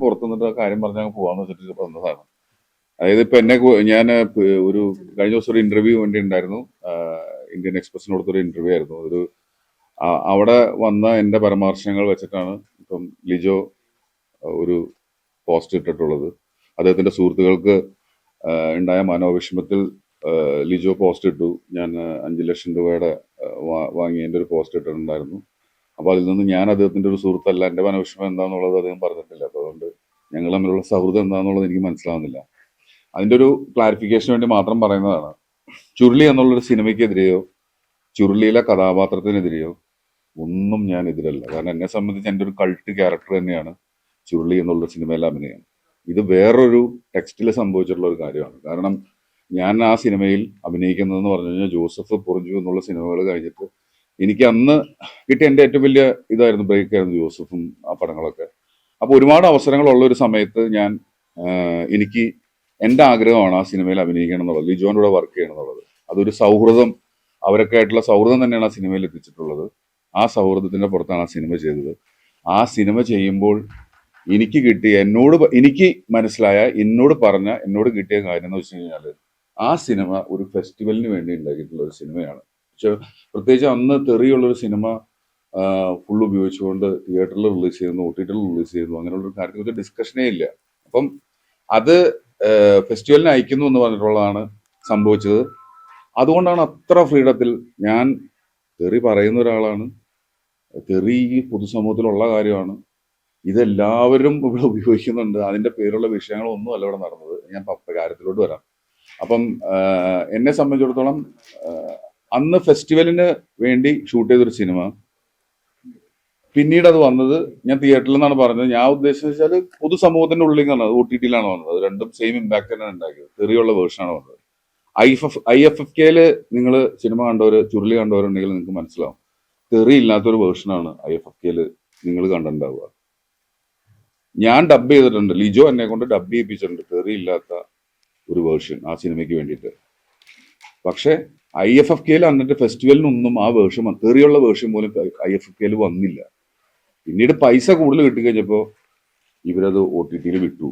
പുറത്തു നിന്നിട്ട് കാര്യം പറഞ്ഞാൽ പോവാന്ന് വെച്ചിട്ട് വന്ന സാധനം അതായത് ഇപ്പൊ എന്നെ ഞാൻ ഒരു കഴിഞ്ഞ ദിവസം ഒരു ഇന്റർവ്യൂ വേണ്ടി ഉണ്ടായിരുന്നു. ഇന്ത്യൻ എക്സ്പ്രസിന് കൊടുത്തൊരു ഇന്റർവ്യൂ ആയിരുന്നു. ഒരു അവിടെ വന്ന എന്റെ പരാമർശങ്ങൾ വെച്ചിട്ടാണ് ഇപ്പം ലിജോ ഒരു പോസ്റ്റ് ഇട്ടിട്ടുള്ളത്. അദ്ദേഹത്തിന്റെ സുഹൃത്തുക്കൾക്ക് ഉണ്ടായ മനോവിഷമത്തിൽ ലിജോ പോസ്റ്റ് ഇട്ടു. ഞാൻ അഞ്ചു ലക്ഷം രൂപയുടെ ആ, വാ- വാങ്ങിയതിന്റെ ഒരു പോസ്റ്റ് ഇട്ടിട്ടുണ്ടായിരുന്നു. അപ്പൊ അതിൽ നിന്ന് ഞാൻ അദ്ദേഹത്തിന്റെ ഒരു സുഹൃത്തല്ല എന്റെ മനോവിഷമം എന്താണെന്നുള്ളത് അദ്ദേഹം പറഞ്ഞിട്ടില്ല. അപ്പൊ അതുകൊണ്ട് ഞങ്ങൾ തമ്മിലുള്ള സൗഹൃദം എന്താണെന്നുള്ളത് എനിക്ക് മനസ്സിലാവുന്നില്ല. അതിന്റെ ഒരു ക്ലാരിഫിക്കേഷൻ വേണ്ടി മാത്രം പറയുന്നതാണ്. ചുരുളി എന്നുള്ളൊരു സിനിമയ്ക്കെതിരെയോ ചുരുളിയിലെ കഥാപാത്രത്തിനെതിരെയോ ഒന്നും ഞാൻ എതിരല്ല. കാരണം എന്നെ സംബന്ധിച്ച് എന്റെ ഒരു കൾട്ട് ക്യാരക്ടർ തന്നെയാണ് ചുരുളി എന്നുള്ള സിനിമയിലെ അഭിനയം. ഇത് വേറൊരു ടെക്സ്റ്റിൽ സംഭവിച്ചിട്ടുള്ള ഒരു കാര്യമാണ്. കാരണം ഞാൻ ആ സിനിമയിൽ അഭിനയിക്കുന്നതെന്ന് പറഞ്ഞു കഴിഞ്ഞാൽ ജോസഫ് പൊറിഞ്ചു എന്നുള്ള സിനിമകൾ കഴിഞ്ഞിട്ട് എനിക്ക് അന്ന് കിട്ടിയ എന്റെ ഏറ്റവും വലിയ ഇതായിരുന്നു ബ്രേക്ക് ആയിരുന്നു ജോസഫും ആ പടങ്ങളൊക്കെ. അപ്പോൾ ഒരുപാട് അവസരങ്ങളുള്ള ഒരു സമയത്ത് ഞാൻ എനിക്ക് എന്റെ ആഗ്രഹമാണ് ആ സിനിമയിൽ അഭിനയിക്കണം എന്നുള്ളത് ലിജോന്റെ കൂടെ വർക്ക് ചെയ്യണം എന്നുള്ളത്. അതൊരു സൗഹൃദം അവരൊക്കെ ആയിട്ടുള്ള സൗഹൃദം തന്നെയാണ് ആ സിനിമയിൽ എത്തിച്ചിട്ടുള്ളത്. ആ സൗഹൃദത്തിന്റെ പുറത്താണ് ആ സിനിമ ചെയ്തത്. ആ സിനിമ ചെയ്യുമ്പോൾ എനിക്ക് കിട്ടിയ എന്നോട് എനിക്ക് മനസ്സിലായ എന്നോട് പറഞ്ഞ എന്നോട് കിട്ടിയ കാര്യം എന്ന് വെച്ച് കഴിഞ്ഞാൽ ആ സിനിമ ഒരു ഫെസ്റ്റിവലിന് വേണ്ടി ഉണ്ടാക്കിയിട്ടുള്ള ഒരു സിനിമയാണ്. പക്ഷെ പ്രത്യേകിച്ച് അന്ന് തെറിയുള്ള ഒരു സിനിമ ഫുൾ ഉപയോഗിച്ചുകൊണ്ട് തിയേറ്ററിൽ റിലീസ് ചെയ്യുന്നു ഒ ടി ടിയിൽ റിലീസ് ചെയ്യുന്നു അങ്ങനെയുള്ള ഒരു കാര്യത്തെ ഡിസ്കഷനേ ഇല്ല. അപ്പം അത് ഫെസ്റ്റിവലിന് അയക്കുന്നു എന്ന് പറഞ്ഞിട്ടുള്ളതാണ് സംഭവിച്ചത്. അതുകൊണ്ടാണ് അത്ര ഫ്രീഡത്തിൽ ഞാൻ തെറി പറയുന്ന ഒരാളാണ്. തെറി ഈ പൊതുസമൂഹത്തിലുള്ള കാര്യമാണ്. ഇതെല്ലാവരും ഇവിടെ ഉപയോഗിക്കുന്നുണ്ട്. അതിന്റെ പേരുള്ള വിഷയങ്ങളൊന്നും അല്ല ഇവിടെ നടന്നത്. ഞാൻ കാര്യത്തിലോട്ട് വരാം. അപ്പം എന്നെ സംബന്ധിച്ചിടത്തോളം അന്ന് ഫെസ്റ്റിവലിന് വേണ്ടി ഷൂട്ട് ചെയ്തൊരു സിനിമ പിന്നീട് അത് വന്നത് ഞാൻ തിയേറ്ററിൽ നിന്നാണ് പറഞ്ഞത്. ഞാൻ ഉദ്ദേശിച്ചത് വെച്ചാൽ പൊതുസമൂഹത്തിന്റെ ഉള്ളിൽ നിന്നാണ് ഒ ടി ടിയിലാണ് വന്നത്. അത് രണ്ടും സെയിം ഇമ്പാക്ട് തന്നെയാണ് ഉണ്ടാക്കിയത്. തെറിയുള്ള വേർഷനാണ് വന്നത്. I F I F F കെയിൽ നിങ്ങൾ സിനിമ കണ്ടവര് ചുരുളി കണ്ടവരുണ്ടെങ്കിൽ നിങ്ങൾക്ക് മനസ്സിലാവും. തെറി ഇല്ലാത്തൊരു വേർഷനാണ് ഐ എഫ് എഫ് കെയിൽ നിങ്ങൾ കണ്ടിട്ടുണ്ടാവുക. ഞാൻ ഡബ് ചെയ്തിട്ടുണ്ട്. ലിജോ എന്നെ കൊണ്ട് ഡബ് ചെയ്യിപ്പിച്ചിട്ടുണ്ട്. തെറി ഇല്ലാത്ത ഒരു വേർഷൻ ആ സിനിമയ്ക്ക് വേണ്ടിയിട്ട്. പക്ഷെ ഐ എഫ് എഫ് കെയിൽ അന്നത്തെ ഫെസ്റ്റിവലിനൊന്നും ആ വേർഷൻ തെറിയുള്ള വേർഷൻ പോലും ഐ എഫ് എഫ് കെയിൽ വന്നില്ല. പിന്നീട് പൈസ കൂടുതൽ കിട്ടിക്കഴിഞ്ഞപ്പോൾ ഇവരത് ഒ ടി ടിയിൽ വിട്ടു.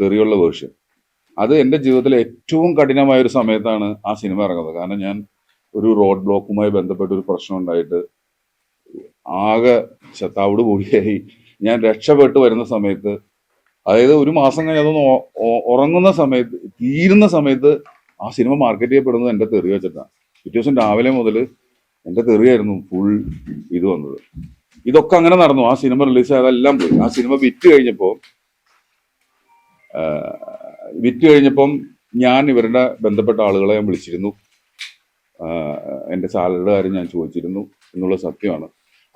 തെറിയുള്ള വേർഷൻ. അത് എന്റെ ജീവിതത്തിലെ ഏറ്റവും കഠിനമായ ഒരു സമയത്താണ് ആ സിനിമ ഇറങ്ങുന്നത്. കാരണം ഞാൻ ഒരു റോഡ് ബ്ലോക്കുമായി ബന്ധപ്പെട്ട ഒരു പ്രശ്നം ഉണ്ടായിട്ട് ആകെ ശത്താവോട് കൂടിയായി ഞാൻ രക്ഷപ്പെട്ട് വരുന്ന സമയത്ത് അതായത് ഒരു മാസം കഴിഞ്ഞ് അതൊന്ന് ഉറങ്ങുന്ന സമയത്ത് തീരുന്ന സമയത്ത് ആ സിനിമ മാർക്കറ്റ് ചെയ്യപ്പെടുന്നത് എന്റെ തെറി വെച്ചിട്ടാണ് പിറ്റേ ദിവസം രാവിലെ മുതൽ എന്റെ തെറിയായിരുന്നു ഫുൾ ഇത് വന്നത്. ഇതൊക്കെ അങ്ങനെ നടന്നു. ആ സിനിമ റിലീസ് അതെല്ലാം പോയി. ആ സിനിമ വിറ്റ് കഴിഞ്ഞപ്പോൾ വിറ്റ് കഴിഞ്ഞപ്പം ഞാൻ ഇവരുടെ ബന്ധപ്പെട്ട ആളുകളെ ഞാൻ വിളിച്ചിരുന്നു. എന്റെ സാലറിയുടെ കാര്യം ഞാൻ ചോദിച്ചിരുന്നു എന്നുള്ള സത്യമാണ്.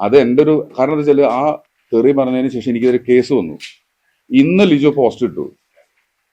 അത് എന്റെ ഒരു കാരണം എന്താ വെച്ചാൽ ആ തെറി പറഞ്ഞതിന് ശേഷം എനിക്കിതൊരു കേസ് വന്നു. ഇന്ന് ലിജോ പോസ്റ്റ് ഇട്ടു.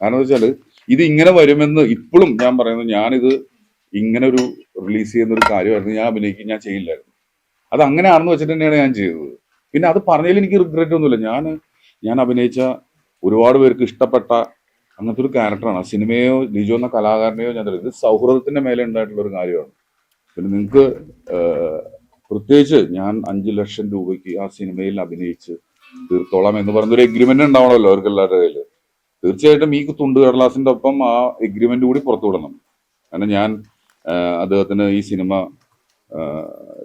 കാരണം വെച്ചാൽ ഇത് ഇങ്ങനെ വരുമെന്ന് ഇപ്പോഴും ഞാൻ പറയുന്നത് ഞാനിത് ഇങ്ങനെ ഒരു റിലീസ് ചെയ്യുന്ന ഒരു കാര്യമായിരുന്നു. ഞാൻ അഭിനയിക്കും ഞാൻ ചെയ്യില്ലായിരുന്നു. അത് അങ്ങനെ ആണെന്ന് വെച്ചിട്ട് തന്നെയാണ് ഞാൻ ചെയ്തത്. പിന്നെ അത് പറഞ്ഞതിൽ എനിക്ക് റിഗ്രറ്റ് ഒന്നുമില്ല. ഞാൻ ഞാൻ അഭിനയിച്ച ഒരുപാട് പേർക്ക് ഇഷ്ടപ്പെട്ട അങ്ങനത്തെ ഒരു ക്യാരക്ടറാണ് ആ സിനിമയോ ലിജോ എന്ന കലാകാരനെയോ ഞാൻ ഇത് സൗഹൃദത്തിന്റെ മേലെ ഉണ്ടായിട്ടുള്ള ഒരു കാര്യമാണ്. പിന്നെ നിങ്ങൾക്ക് പ്രത്യേകിച്ച് ഞാൻ അഞ്ചു ലക്ഷം രൂപയ്ക്ക് ആ സിനിമയിൽ അഭിനയിച്ച് തീർത്തോളാം എന്ന് പറയുന്ന ഒരു എഗ്രിമെന്റ് ഉണ്ടാവണമല്ലോ അവർക്ക് എല്ലാവരുടെ കയ്യിൽ തീർച്ചയായിട്ടും ഈ തുണ്ട് കടലാസിന്റെ ഒപ്പം ആ എഗ്രിമെന്റ് കൂടി പുറത്തു വിടണം. കാരണം ഞാൻ അദ്ദേഹത്തിന് ഈ സിനിമ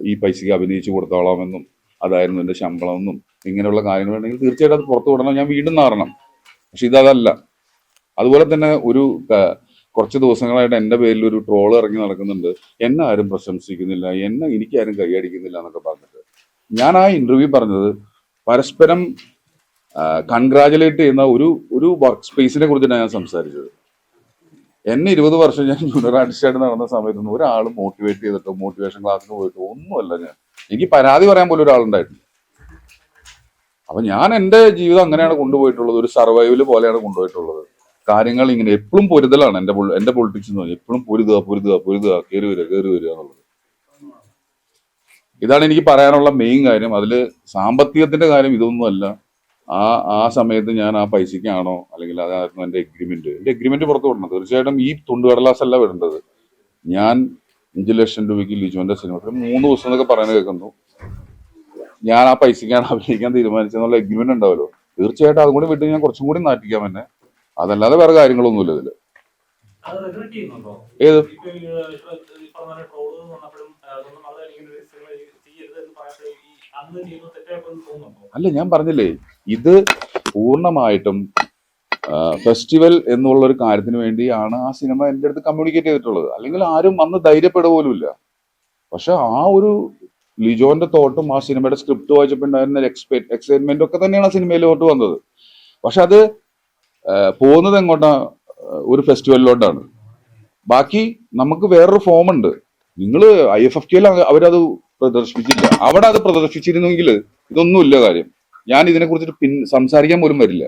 ഈ പൈസക്ക് അഭിനയിച്ചു കൊടുത്തോളാമെന്നും അതായിരുന്നു എന്റെ ശമ്പളമെന്നും ഇങ്ങനെയുള്ള കാര്യങ്ങൾ ഉണ്ടെങ്കിൽ തീർച്ചയായിട്ടും അത് പുറത്തു വിടണം. ഞാൻ വീണ്ടും നാറണം. പക്ഷെ ഇതല്ല അതുപോലെ തന്നെ ഒരു കുറച്ച് ദിവസങ്ങളായിട്ട് എന്റെ പേരിൽ ഒരു ട്രോൾ ഇറങ്ങി നടക്കുന്നുണ്ട്. എന്നെ ആരും പ്രശംസിക്കുന്നില്ല. എന്നെ എനിക്കാരും കൈയടിക്കുന്നില്ല എന്നൊക്കെ പറഞ്ഞിട്ട്. ഞാൻ ആ ഇന്റർവ്യൂ പറഞ്ഞത് പരസ്പരം കൺഗ്രാജുലേറ്റ് ചെയ്യുന്ന ഒരു ഒരു വർക്ക് സ്പേസിനെ കുറിച്ചാണ് ഞാൻ സംസാരിച്ചത്. എന്നെ ഇരുപത് വർഷം ഞാൻ ജൂനിയർ ആർട്ടിസ്റ്റായിട്ട് നടന്ന സമയത്തൊന്നും ഒരാൾ മോട്ടിവേറ്റ് ചെയ്തിട്ടോ മോട്ടിവേഷൻ ക്ലാസ്സിന് പോയിട്ടോ ഒന്നുമല്ല ഞാൻ. എനിക്ക് പരാതി പറയാൻ പോലും ഒരാളുണ്ടായിട്ടില്ല. അപ്പൊ ഞാൻ എന്റെ ജീവിതം അങ്ങനെയാണ് കൊണ്ടുപോയിട്ടുള്ളത്. ഒരു സർവൈവൽ പോലെയാണ് കൊണ്ടുപോയിട്ടുള്ളത്. കാര്യങ്ങൾ ഇങ്ങനെ എപ്പോഴും പൊരുതലാണ് എന്റെ എന്റെ പൊളിറ്റിക്സ് എന്ന് പറഞ്ഞാൽ. എപ്പോഴും പൊരുതുക പൊരുതുക പൊരുതുക കയറി വരിക കയറി വരിക എന്നുള്ളത്. ഇതാണ് എനിക്ക് പറയാനുള്ള മെയിൻ കാര്യം. അതിൽ സാമ്പത്തികത്തിന്റെ കാര്യം ഇതൊന്നുമല്ല. ആ ആ സമയത്ത് ഞാൻ ആ പൈസക്കാണോ അല്ലെങ്കിൽ അതായിരുന്നു എന്റെ എഗ്രിമെന്റ് എന്റെ എഗ്രിമെന്റ് പുറത്തു വിടണം. തീർച്ചയായിട്ടും ഈ തുണ്ടുകടലാസ് അല്ല വിടേണ്ടത് ഞാൻ അഞ്ചു ലക്ഷം രൂപയ്ക്ക് ലിജുവിന്റെ സിനിമ മൂന്ന് ദിവസം എന്നൊക്കെ പറയുന്നത് കേൾക്കുന്നു. ഞാൻ ആ പൈസക്കാണ് അഭിനയിക്കാൻ തീരുമാനിച്ചെന്നുള്ള എഗ്രിമെന്റ് ഉണ്ടാവല്ലോ. തീർച്ചയായിട്ടും അതും കൂടി വിട്ട് ഞാൻ കുറച്ചും കൂടി നാട്ടിക്കാം എന്നെ. അതല്ലാതെ വേറെ കാര്യങ്ങളൊന്നുമില്ല ഇതിൽ? ഏത്? അല്ല ഞാൻ പറഞ്ഞില്ലേ ഇത് പൂർണമായിട്ടും ഫെസ്റ്റിവൽ എന്നുള്ള ഒരു കാര്യത്തിന് വേണ്ടിയാണ് ആ സിനിമ എന്റെ അടുത്ത് കമ്മ്യൂണിക്കേറ്റ് ചെയ്തിട്ടുള്ളത്. അല്ലെങ്കിൽ ആരും വന്ന് ധൈര്യപ്പെടുക പോലുമില്ല പക്ഷെ ആ ഒരു ലിജോന്റെ തോട്ടും ആ സിനിമയുടെ സ്ക്രിപ്റ്റ് വായിച്ചപ്പോൾ ഉണ്ടായിരുന്ന എക്സൈറ്റ്മെന്റ് ഒക്കെ തന്നെയാണ് ആ സിനിമയിലോട്ട് വന്നത്. പക്ഷെ അത് പോകുന്നത് എങ്ങോട്ടാ? ഒരു ഫെസ്റ്റിവലിലോട്ടാണ് ബാക്കി നമുക്ക് വേറൊരു ഫോം ഉണ്ട്. നിങ്ങൾ ഐ എഫ് എഫ് കെയിൽ അവരത് പ്രദർശിപ്പിച്ചില്ല. അവിടെ അത് പ്രദർശിപ്പിച്ചിരുന്നെങ്കിൽ ഇതൊന്നുമില്ല കാര്യം. ഞാൻ ഇതിനെ കുറിച്ചിട്ട് പിൻ സംസാരിക്കാൻ പോലും വരില്ല.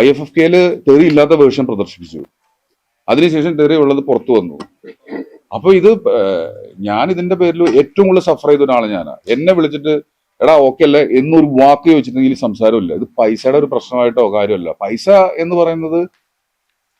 ഐ എഫ് എഫ് കെയിൽ തെറി ഇല്ലാത്ത വേർഷൻ പ്രദർശിപ്പിച്ചു. അതിനുശേഷം തെറി ഉള്ളത് പുറത്തു വന്നു. അപ്പൊ ഇത് ഞാൻ ഇതിന്റെ പേരിൽ ഏറ്റവും കൂടുതൽ സഫർ ചെയ്ത ഒരാളാണ് ഞാൻ എന്നെ വിളിച്ചിട്ട് എടാ ഓക്കെ അല്ലേ എന്നൊരു വാക്ക് ചോദിച്ചിട്ടുണ്ടെങ്കിൽ സംസാരമില്ല. ഇത് പൈസയുടെ ഒരു പ്രശ്നമായിട്ടോ കാര്യമല്ല. പൈസ എന്ന് പറയുന്നത്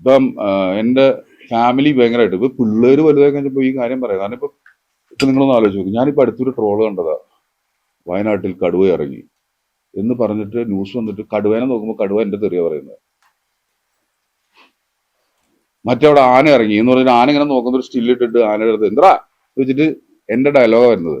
ഇപ്പം എന്റെ ഫാമിലി ഭയങ്കരമായിട്ട് ഇപ്പൊ പിള്ളേര് വലുതായി കഴിഞ്ഞപ്പോൾ ഈ കാര്യം പറയാം. കാരണം ഇപ്പൊ ഇപ്പൊ നിങ്ങളൊന്ന് ആലോചിച്ച് നോക്കും. ഞാനിപ്പോ അടുത്തൊരു ട്രോൾ കണ്ടതാ. വയനാട്ടിൽ കടുവ ഇറങ്ങി. എന്ന് പറഞ്ഞിട്ട് ന്യൂസ് വന്നിട്ട് കടുവേനെ നോക്കുമ്പോൾ കടുവ എന്റെ തെറിയ പറയുന്നത് മറ്റവിടെ ആന ഇറങ്ങി. എന്ന് പറഞ്ഞിട്ട് ആന ഇങ്ങനെ നോക്കുന്ന ഒരു സ്റ്റില്ലിട്ടിട്ട് ആനയുടെ അടുത്ത് എന്താ വെച്ചിട്ട് എന്റെ ഡയലോഗാണ് വരുന്നത്.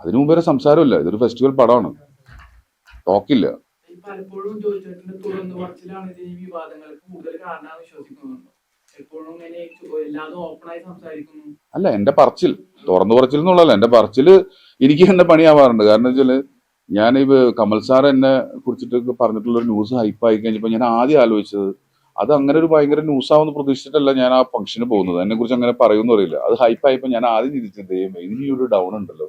അതിനു മുമ്പ് വരെ സംസാരമില്ല. ഇതൊരു ഫെസ്റ്റിവൽ പടമാണ്. ടോക്കില്ല. പലപ്പോഴും തുറന്നു പറച്ചിലാണ് ഈ കൂടുതൽ വിശ്വസിക്കുന്നുണ്ട്. എപ്പോഴും ഇങ്ങനെ ചോ- എല്ലാതും ഓപ്പണായി സംസാരിക്കുന്നു. അല്ല എന്റെ പറച്ചിൽ. തുറന്നു പറച്ചിൽ എന്നുള്ളതല്ല. എന്റെ പറച്ചിൽ എനിക്ക് എന്റെ പണിയാവാറുണ്ട്. കാരണം വെച്ചാൽ ഞാൻ ഈ കമൽ സാർ എന്നെ കുറിച്ചിട്ട് പറഞ്ഞിട്ടുള്ള ഒരു ന്യൂസ് ആയി കഴിഞ്ഞപ്പോൾ ഞാൻ ആദ്യം ആലോചിച്ചത് അത് അങ്ങനെ ഒരു ഭയങ്കര ന്യൂസ് ആവുമെന്ന് പ്രതീക്ഷിച്ചിട്ടല്ല ഞാൻ ആ ഫംഗ്ഷന് പോകുന്നത്. എന്നെ കുറിച്ച് അങ്ങനെ പറയുമെന്ന് അറിയില്ല. അത് ഹൈപ്പ് ഹൈപ്പായപ്പോൾ ഞാൻ ആദ്യം ചിന്തിച്ചത് ദൈവമേ ഇതിന് ഒരു ഡൗൺ ഉണ്ടല്ലോ.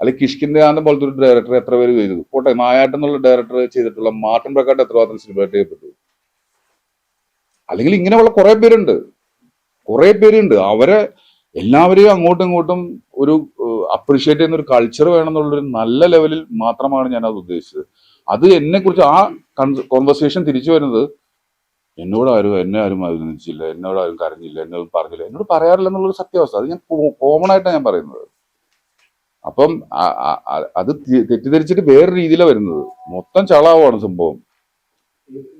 അല്ലെങ്കിൽ കിഷ്കിന്റെ ആനന്ദ പോലത്തെ ഒരു ഡയറക്ടർ എത്ര പേര് ചെയ്തു? പോട്ടെ മായാട്ടം എന്നുള്ള ഡയറക്ടർ ചെയ്തിട്ടുള്ള മാർട്ടിൻ പ്രക്കാട്ട് എത്രമാത്രം സിനിമ ചെയ്യപ്പെട്ടു? അല്ലെങ്കിൽ ഇങ്ങനെയുള്ള കുറെ പേരുണ്ട്. കുറെ പേരുണ്ട്. അവരെ എല്ലാവരെയും അങ്ങോട്ടും ഇങ്ങോട്ടും ഒരു അപ്രീഷിയേറ്റ് ചെയ്യുന്ന ഒരു കൾച്ചർ വേണമെന്നുള്ളൊരു നല്ല ലെവലിൽ മാത്രമാണ് ഞാൻ അത് ഉദ്ദേശിച്ചത്. അത് എന്നെ കുറിച്ച് ആ കോൺവെർസേഷൻ തിരിച്ചു വരുന്നത് എന്നോട് ആരും എന്നെ ആരും അഭിനന്ദിച്ചില്ല എന്നോട് ആരും കരഞ്ഞില്ല എന്നോട് പറഞ്ഞില്ല എന്നോട് പറയാറില്ല എന്നുള്ളൊരു സത്യാവസ്ഥ. അത് ഞാൻ കോമൺ ആയിട്ടാണ് ഞാൻ പറയുന്നത്. അപ്പം അത് തെറ്റിദ്ധരിച്ചിട്ട് വേറെ രീതിയിലാണ് വരുന്നത്. മൊത്തം ചളാവാണ് സംഭവം.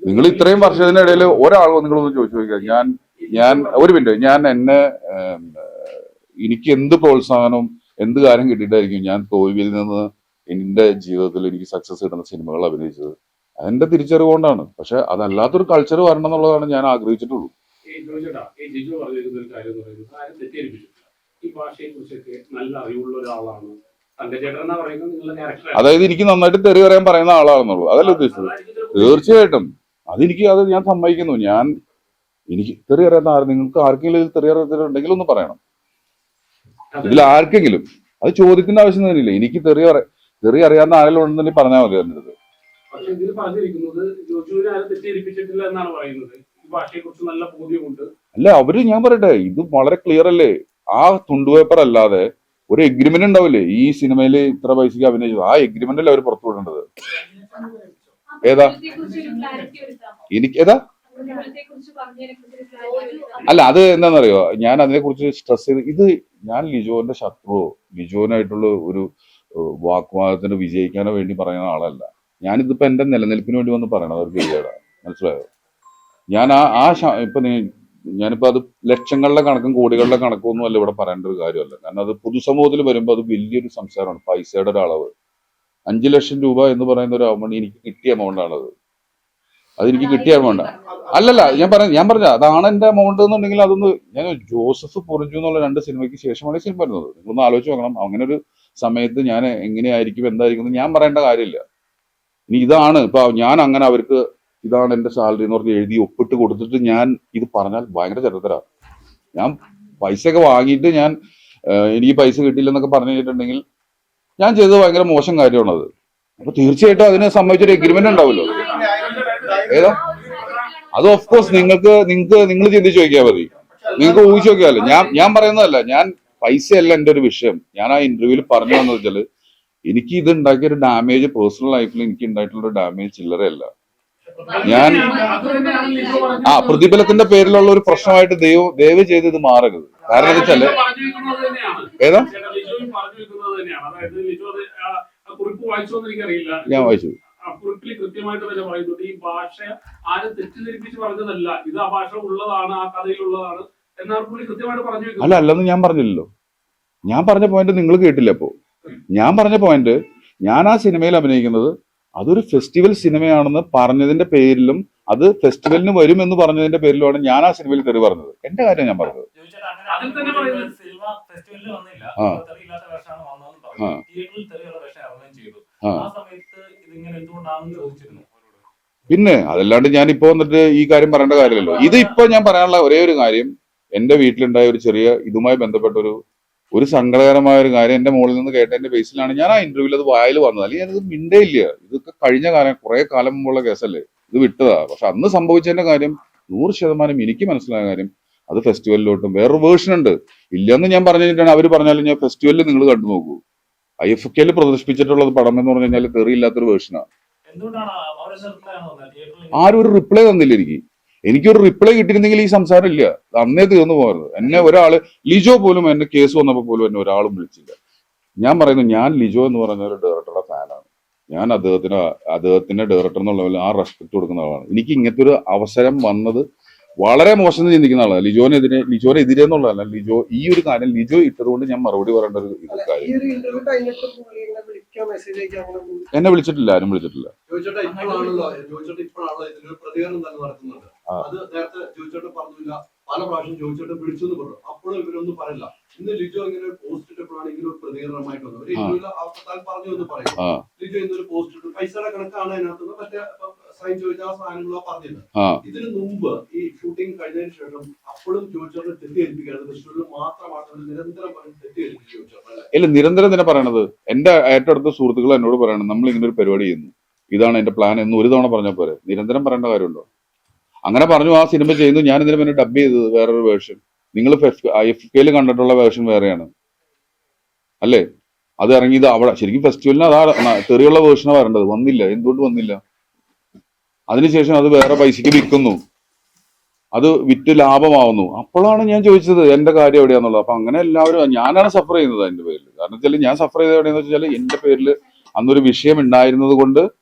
നിങ്ങൾ ഇത്രയും വർഷത്തിനിടയിൽ ഒരാൾ നിങ്ങളൊന്ന് ചോദിച്ചു നോക്കിയാൽ ഞാൻ ഞാൻ ഒരു മിനിറ്റ്. ഞാൻ എന്നെ എനിക്ക് എന്ത് പ്രോത്സാഹനവും എന്ത് കാര്യം കിട്ടിയിട്ടായിരിക്കും ഞാൻ തോൽവിയിൽ നിന്ന് എന്റെ ജീവിതത്തിൽ എനിക്ക് സക്സസ് കിട്ടുന്ന സിനിമകൾ അഭിനയിച്ചത്? അതെന്റെ തിരിച്ചറിവ് കൊണ്ടാണ്. പക്ഷെ അതല്ലാത്തൊരു കൾച്ചർ വരണം എന്നുള്ളതാണ് ഞാൻ ആഗ്രഹിച്ചിട്ടുള്ളൂ. ഈ ഭാഷയെ കുറിച്ചൊക്കെ നല്ല അറിവുള്ള ഒരാളാണ്. അതായത് എനിക്ക് നന്നായിട്ട് തെറി പറയാൻ പറയുന്ന ആളാണെന്നുള്ളൂ. അതല്ല ഉദ്ദേശിച്ചത്? തീർച്ചയായിട്ടും. അതെനിക്ക് അത് ഞാൻ സമ്മതിക്കുന്നു. ഞാൻ എനിക്ക് തെറി അറിയാത്ത ആരും നിങ്ങൾക്ക് ആർക്കെങ്കിലും ഇതിൽ തെറി അറിയാത്തവരുണ്ടെങ്കിൽ ഒന്ന് പറയണം. ഇതിൽ ആർക്കെങ്കിലും. അത് ചോദിക്കേണ്ട ആവശ്യം തന്നെയില്ല. എനിക്ക് തെറി അറിയ തെറി അറിയാവുന്ന ആരെങ്കിലും ഉണ്ടെന്നുണ്ടെങ്കിൽ പറഞ്ഞാൽ മതി എന്റെ അടുത്ത് പക്ഷെ ഇതിൽ പറഞ്ഞിരിക്കുന്നത് ജോജുവിനെ ആരും തെറ്റിദ്ധരിപ്പിച്ചിട്ടില്ല എന്നാണ് പറയുന്നത്. ഈ ഭാഷയെ കുറിച്ച് നല്ല ബോധ്യമുണ്ട്. അല്ല അവർ ഞാൻ പറയട്ടെ. ഇത് വളരെ ക്ലിയർ അല്ലേ? ആ തുണ്ടുപേപ്പർ അല്ലാതെ ഒരു എഗ്രിമെന്റ് ഉണ്ടാവില്ലേ? ഈ സിനിമയിൽ ഇത്ര പൈസക്ക് അഭിനയിച്ചത്. ആ എഗ്രിമെന്റ് അല്ലേ അവർ പുറത്തു വിടേണ്ടത്? ഏതാ? എനിക്ക് ഏതാ? അല്ല അത് എന്താണെന്നറിയോ? ഞാൻ അതിനെക്കുറിച്ച് സ്ട്രെസ് ചെയ്ത് ഇത് ഞാൻ ലിജോന്റെ ശത്രുവോ ലിജോനായിട്ടുള്ള ഒരു വാക്വാദത്തിന് വിജയിക്കാനോ വേണ്ടി പറയുന്ന ആളല്ല. ഞാനിതിപ്പോ എന്റെ നിലനിൽപ്പിന് വേണ്ടി വന്ന് പറയണത് അവർക്ക് മനസ്സിലായോ? ഞാൻ ആ ആ ഇപ്പൊ നീ- ഞാനിപ്പോ അത് ലക്ഷങ്ങളുടെ കണക്കും കോടികളുടെ കണക്കും ഒന്നും അല്ല ഇവിടെ പറയേണ്ട ഒരു കാര്യമല്ല. കാരണം അത് പൊതുസമൂഹത്തിൽ വരുമ്പോൾ അത് വലിയൊരു സംസാരമാണ് പൈസയുടെ ഒരു അളവ് അഞ്ചു ലക്ഷം രൂപ എന്ന് പറയുന്ന ഒരു അമൗണ്ട് എനിക്ക് കിട്ടിയ എമൗണ്ട് ആണത്. അത് എനിക്ക് കിട്ടിയ എമൗണ്ട് അല്ലല്ല ഞാൻ പറഞ്ഞ ഞാൻ പറഞ്ഞ അതാണ് എന്റെ എമൗണ്ട് എന്നുണ്ടെങ്കിൽ അതൊന്ന് ഞാൻ ജോസഫ് പൊറിഞ്ചു എന്നുള്ള രണ്ട് സിനിമയ്ക്ക് ശേഷമാണ് ഈ സിനിമ വരുന്നത്. നിങ്ങളൊന്ന് ആലോചിച്ച് നോക്കണം. അങ്ങനെ ഒരു സമയത്ത് ഞാൻ എങ്ങനെയായിരിക്കും എന്തായിരിക്കും ഞാൻ പറയേണ്ട കാര്യമില്ല. ഇനി ഇതാണ് ഇപ്പൊ ഞാൻ അങ്ങനെ അവർക്ക് ഇതാണ് എന്റെ സാലറി എന്ന് പറഞ്ഞ് എഴുതി ഒപ്പിട്ട് കൊടുത്തിട്ട് ഞാൻ ഇത് പറഞ്ഞാൽ ഭയങ്കര ചരിത്രമാണ് ഞാൻ പൈസ ഒക്കെ വാങ്ങിയിട്ട് ഞാൻ എനിക്ക് പൈസ കിട്ടിയില്ലെന്നൊക്കെ പറഞ്ഞു കഴിഞ്ഞിട്ടുണ്ടെങ്കിൽ ഞാൻ ചെയ്തത് ഭയങ്കര മോശം കാര്യമാണത് അപ്പൊ തീർച്ചയായിട്ടും അതിനെ സംബന്ധിച്ചൊരു എഗ്രിമെന്റ് ഉണ്ടാവുമല്ലോ. ഏതാ? അത് ഓഫ് കോഴ്സ് നിങ്ങൾക്ക് നിങ്ങൾക്ക് നിങ്ങൾ ചിന്തിച്ച് നോക്കിയാൽ മതി. നിങ്ങൾക്ക് ഊഹിച്ചു നോക്കിയാലോ. ഞാൻ ഞാൻ പറയുന്നതല്ല ഞാൻ പൈസയല്ല എന്റെ ഒരു വിഷയം. ഞാൻ ആ ഇന്റർവ്യൂവിൽ പറഞ്ഞു വെച്ചാൽ എനിക്ക് ഇത് ഉണ്ടാക്കിയ ഒരു ഡാമേജ് പേഴ്സണൽ ലൈഫിൽ എനിക്ക് ഉണ്ടായിട്ടുള്ള ഒരു ഡാമേജ് ചില്ലറയല്ല. ഞാൻ-. ആ പ്രതിഫലത്തിന്റെ പേരിലുള്ള ഒരു പ്രശ്നമായിട്ട് ദൈവം ദയവ് ചെയ്ത് ഇത് മാറരുത് കാരണം എന്താ വെച്ചാൽ. ഏതാ ഞാൻ വായിച്ചു കൃത്യമായിട്ട് ഈ പറഞ്ഞതല്ല ഇത് ആ ആ കഥയിലുള്ളതാണ് കൃത്യമായിട്ട് പറഞ്ഞു അല്ല അല്ലെന്ന് ഞാൻ പറഞ്ഞില്ലല്ലോ ഞാൻ പറഞ്ഞ പോയിന്റ് നിങ്ങൾ കേട്ടില്ല അപ്പോ ഞാൻ പറഞ്ഞ പോയിന്റ് ഞാൻ ആ സിനിമയിൽ അഭിനയിക്കുന്നത് അതൊരു ഫെസ്റ്റിവൽ സിനിമയാണെന്ന് പറഞ്ഞതിന്റെ പേരിലും അത് ഫെസ്റ്റിവലിന് വരും എന്ന് പറഞ്ഞതിന്റെ പേരിലുമാണ് ഞാൻ ആ സിനിമയിൽ തെറി പറഞ്ഞത്. എന്റെ കാര്യം ഞാൻ പറഞ്ഞത്. അതിൽ തന്നെ പറയുന്നത് സിനിമ ഫെസ്റ്റിവലിൽ വന്നില്ല. ആ. തെറിയില്ലാത്ത വേഷമാണ് വന്നതെന്ന് പറഞ്ഞു. തിയേറ്ററിൽ തെറിയുള്ള വേഷം ഇറങ്ങുകയും ചെയ്തു. ആ. ആ സമയത്ത് ഇതിങ്ങനെ എന്തുകൊണ്ടാണെന്ന് ചോദിച്ചിരുന്നു? അവരോട് പിന്നെ അതല്ലാണ്ട് ഞാൻ ഇപ്പൊ വന്നിട്ട് ഈ കാര്യം പറയേണ്ട കാര്യമല്ലോ ഇത് ഇപ്പൊ ഞാൻ പറയാനുള്ള ഒരേ ഒരു കാര്യം എന്റെ വീട്ടിലുണ്ടായ ഒരു ചെറിയ ഇതുമായി ബന്ധപ്പെട്ട ഒരു ഒരു സങ്കടകരമായ ഒരു കാര്യം എന്റെ മുകളിൽ നിന്ന് കേട്ടതിന്റെ ബേസിലാണ് ഞാൻ ആ ഇന്റർവ്യൂവിൽ അത് വായിൽ വന്നത്. അല്ലെങ്കിൽ ഞാനത് മിണ്ടേ ഇല്ല ഇതൊക്കെ കഴിഞ്ഞ കാലം കുറെ കാലം മുമ്പുള്ള കേസല്ലേ? ഇത് വിട്ടതാ. പക്ഷെ അന്ന് സംഭവിച്ചതിന്റെ കാര്യം നൂറ് ശതമാനം എനിക്ക് മനസ്സിലായ കാര്യം അത് ഫെസ്റ്റിവലിലോട്ടും വേറൊരു വേർഷൻ ഉണ്ട്. ഇല്ലെന്ന് ഞാൻ പറഞ്ഞു കഴിഞ്ഞിട്ടാണ് അവർ പറഞ്ഞാലും ഞാൻ ഫെസ്റ്റിവലിൽ നിങ്ങൾ കണ്ടു നോക്കൂ ഐ എഫ് കെയിൽ പ്രദർശിപ്പിച്ചിട്ടുള്ളത് പടം എന്ന് പറഞ്ഞു കഴിഞ്ഞാൽ തെറിയില്ലാത്തൊരു വേർഷനാണ് ആരും ഒരു റിപ്ലൈ തന്നില്ല എനിക്ക്. എനിക്കൊരു റിപ്ലൈ കിട്ടിയിരുന്നെങ്കിൽ ഈ സംസാരം ഇല്ല. അന്നേ തീർന്നു പോകരുത് എന്നെ ഒരാൾ ലിജോ പോലും എന്നെ കേസ് വന്നപ്പോൾ പോലും എന്നെ ഒരാളും വിളിച്ചില്ല. ഞാൻ പറയുന്നു ഞാൻ ലിജോ എന്ന് പറഞ്ഞ ഒരു ഡയറക്ടറുടെ ഫാനാണ് ഞാൻ അദ്ദേഹത്തിന് അദ്ദേഹത്തിന്റെ ഡയറക്ടർ എന്നുള്ള ആ റെസ്പെക്ട് കൊടുക്കുന്ന ആളാണ്. എനിക്ക് ഇങ്ങനത്തെ ഒരു അവസരം വന്നത് വളരെ മോശം ചിന്തിക്കുന്ന ആളാണ്. ലിജോനെതിരെ ലിജോനെതിരെ എന്നുള്ളതല്ല ലിജോ ഈ ഒരു കാര്യം ലിജോ ഇട്ടതുകൊണ്ട് ഞാൻ മറുപടി പറയേണ്ട ഒരു ഇത് കാര്യം എന്നെ വിളിച്ചിട്ടില്ല ആരും വിളിച്ചിട്ടില്ല. അത് നേരത്തെ ജോയിച്ചേട്ടൻ പറഞ്ഞില്ല. പല പ്രാവശ്യം ജോയിച്ചേട്ടൻ വിളിച്ചു എന്ന് പറഞ്ഞു. അപ്പോഴും ഇവരൊന്നും പറയില്ല. ഇന്ന് ലിജോ ഇങ്ങനെ ഒരു പോസ്റ്റ് ഇട്ടപ്പോഴാണ് ഇങ്ങനെ ഒരു പ്രതികരണമായിട്ട് വന്നത്. ഒരു താൻ പറഞ്ഞു എന്ന് പറയും. ലിജു ഇന്നൊരു പോസ്റ്റ് ഇട്ടു. പൈസയുടെ കണക്കാണ് അതിനകത്ത് മറ്റേ സൈൻ ചോദിച്ച ആ സാധനങ്ങളാ പറഞ്ഞത് ഇതിനു മുമ്പ് ഈ ഷൂട്ടിംഗ് കഴിഞ്ഞതിന് ശേഷം അപ്പോഴും ജോയിച്ചേട്ടൻ തെറ്റിദ്ധരിപ്പിക്കാതെ തൃശ്ശൂരിൽ മാത്രമാണ് നിരന്തരം തെറ്റിദ്ധരിപ്പിച്ചു ജോയിച്ചേട്ടൻ ഇല്ല നിരന്തരം തന്നെ പറയണത്. എന്റെ ഏറ്റവും അടുത്ത സുഹൃത്തുക്കൾ എന്നോട് പറയണം നമ്മൾ ഇങ്ങനെ ഒരു പരിപാടി ചെയ്യുന്നു. ഇതാണ് എന്റെ പ്ലാൻ എന്ന് ഒരു തവണ പറഞ്ഞ പോരെ. നിരന്തരം പറയേണ്ട കാര്യമുണ്ടോ? അങ്ങനെ പറഞ്ഞു ആ സിനിമ ചെയ്യുന്നു. ഞാൻ ഇതിന് പിന്നെ ഡബ് ചെയ്തത് വേറൊരു വേർഷൻ നിങ്ങൾ എഫ് കെയിൽ കണ്ടിട്ടുള്ള വേർഷൻ വേറെയാണ്. അല്ലേ? അത് ഇറങ്ങിയത് അവിടെ. ശരിക്കും ഫെസ്റ്റിവലിന് അതാ തെറിയുള്ള വേർഷനാണ് വരേണ്ടത്. വന്നില്ല. എന്തുകൊണ്ട് വന്നില്ല? അതിനുശേഷം അത് വേറെ പൈസക്ക് വിൽക്കുന്നു. അത് വിറ്റ് ലാഭമാവുന്നു. അപ്പോഴാണ് ഞാൻ ചോദിച്ചത് എന്റെ കാര്യം എവിടെയാന്നുള്ളത്? അപ്പൊ അങ്ങനെ എല്ലാവരും ഞാനാണ് സഫർ ചെയ്യുന്നത് അതിന്റെ പേരിൽ. കാരണം വെച്ചാൽ ഞാൻ സഫർ ചെയ്തത് എവിടെയാണെന്ന് വെച്ചാൽ എന്റെ പേരിൽ അന്നൊരു വിഷയം ഉണ്ടായിരുന്നത് കൊണ്ട്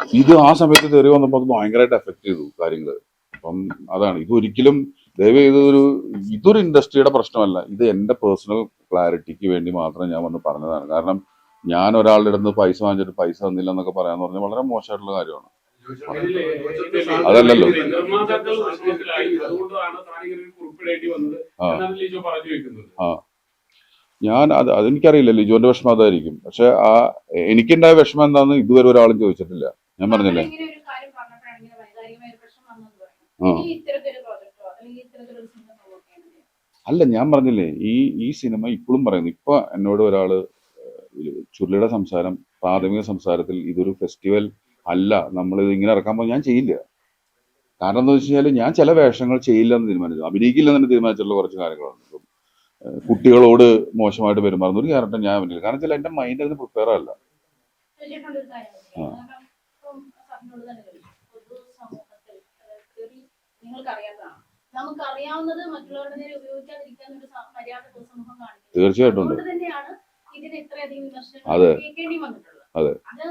ഇത് ആ സമയത്ത് തെറി വന്നപ്പോൾ അത് ഭയങ്കരമായിട്ട് എഫക്ട് ചെയ്തു കാര്യങ്ങൾ അപ്പം അതാണ്. ഇത് ഒരിക്കലും ദയവ് ഇതൊരു ഇതൊരു ഇൻഡസ്ട്രിയുടെ പ്രശ്നമല്ല. ഇത് എന്റെ പേഴ്സണൽ ക്ലാരിറ്റിക്ക് വേണ്ടി മാത്രം ഞാൻ വന്ന് പറഞ്ഞതാണ്. കാരണം ഞാൻ ഒരാളുടെ അടുത്ത് പൈസ വാങ്ങിച്ചിട്ട് പൈസ തന്നില്ല എന്നൊക്കെ പറയാന്ന് പറഞ്ഞാൽ വളരെ മോശമായിട്ടുള്ള കാര്യമാണ്. അതല്ലല്ലോ. ആ. ഞാൻ അത് അതെനിക്കറിയില്ല. ലിജോന്റെ വിഷമം അതായിരിക്കും. പക്ഷെ ആ എനിക്കുണ്ടായ വിഷമം എന്താന്ന് ഇതുവരെ ഒരാളും ചോദിച്ചിട്ടില്ല. ഞാൻ പറഞ്ഞില്ലേ? ആ. അല്ല ഞാൻ പറഞ്ഞില്ലേ ഈ ഈ സിനിമ ഇപ്പോഴും പറയുന്നു. ഇപ്പൊ എന്നോട് ഒരാൾ ചുരുളിയുടെ സംസാരം പ്രാഥമിക സംസാരത്തിൽ ഇതൊരു ഫെസ്റ്റിവൽ അല്ല നമ്മൾ ഇത് ഇങ്ങനെ ഇറക്കാൻ പോകും ഞാൻ ചെയ്യില്ല. കാരണം എന്താ വെച്ച് കഴിഞ്ഞാൽ ഞാൻ ചില വേഷങ്ങൾ ചെയ്യില്ല എന്ന് തീരുമാനിച്ചു. അഭിനയിക്കില്ല എന്ന് തീരുമാനിച്ചിട്ടുള്ള കുറച്ച് കാര്യങ്ങളുണ്ട് ഇപ്പം, കുട്ടികളോട് മോശമായിട്ട് പെരുമാറുന്ന ഒരു ക്യാരക്ടർ ഞാൻ അഭിനയിക്കില്ല കാരണം വെച്ചാൽ എന്റെ മൈൻഡ് അതിന് പ്രിപ്പയർ അല്ല. ചോദിച്ചിട്ടുള്ള സാറിനോട് തന്നെ ചോദിച്ചു പൊതു സമൂഹത്തിൽ അതായത് അറിയാത്തതാണ് നമുക്ക് അറിയാവുന്നത് മറ്റുള്ളവരുടെ നേരെ ഉപയോഗിക്കാതിരിക്കാൻ ഒരു മര്യാദ പൊതുസമൂഹം കാണിക്കുന്നത് തീർച്ചയായിട്ടും ഉണ്ട്. അതുകൊണ്ട് തന്നെയാണ് ഇതിന് ഇത്രയധികം വിമർശനങ്ങൾ അതെ. കേൾക്കേണ്ടി വന്നിട്ടുള്ളത്. അതെ. അത്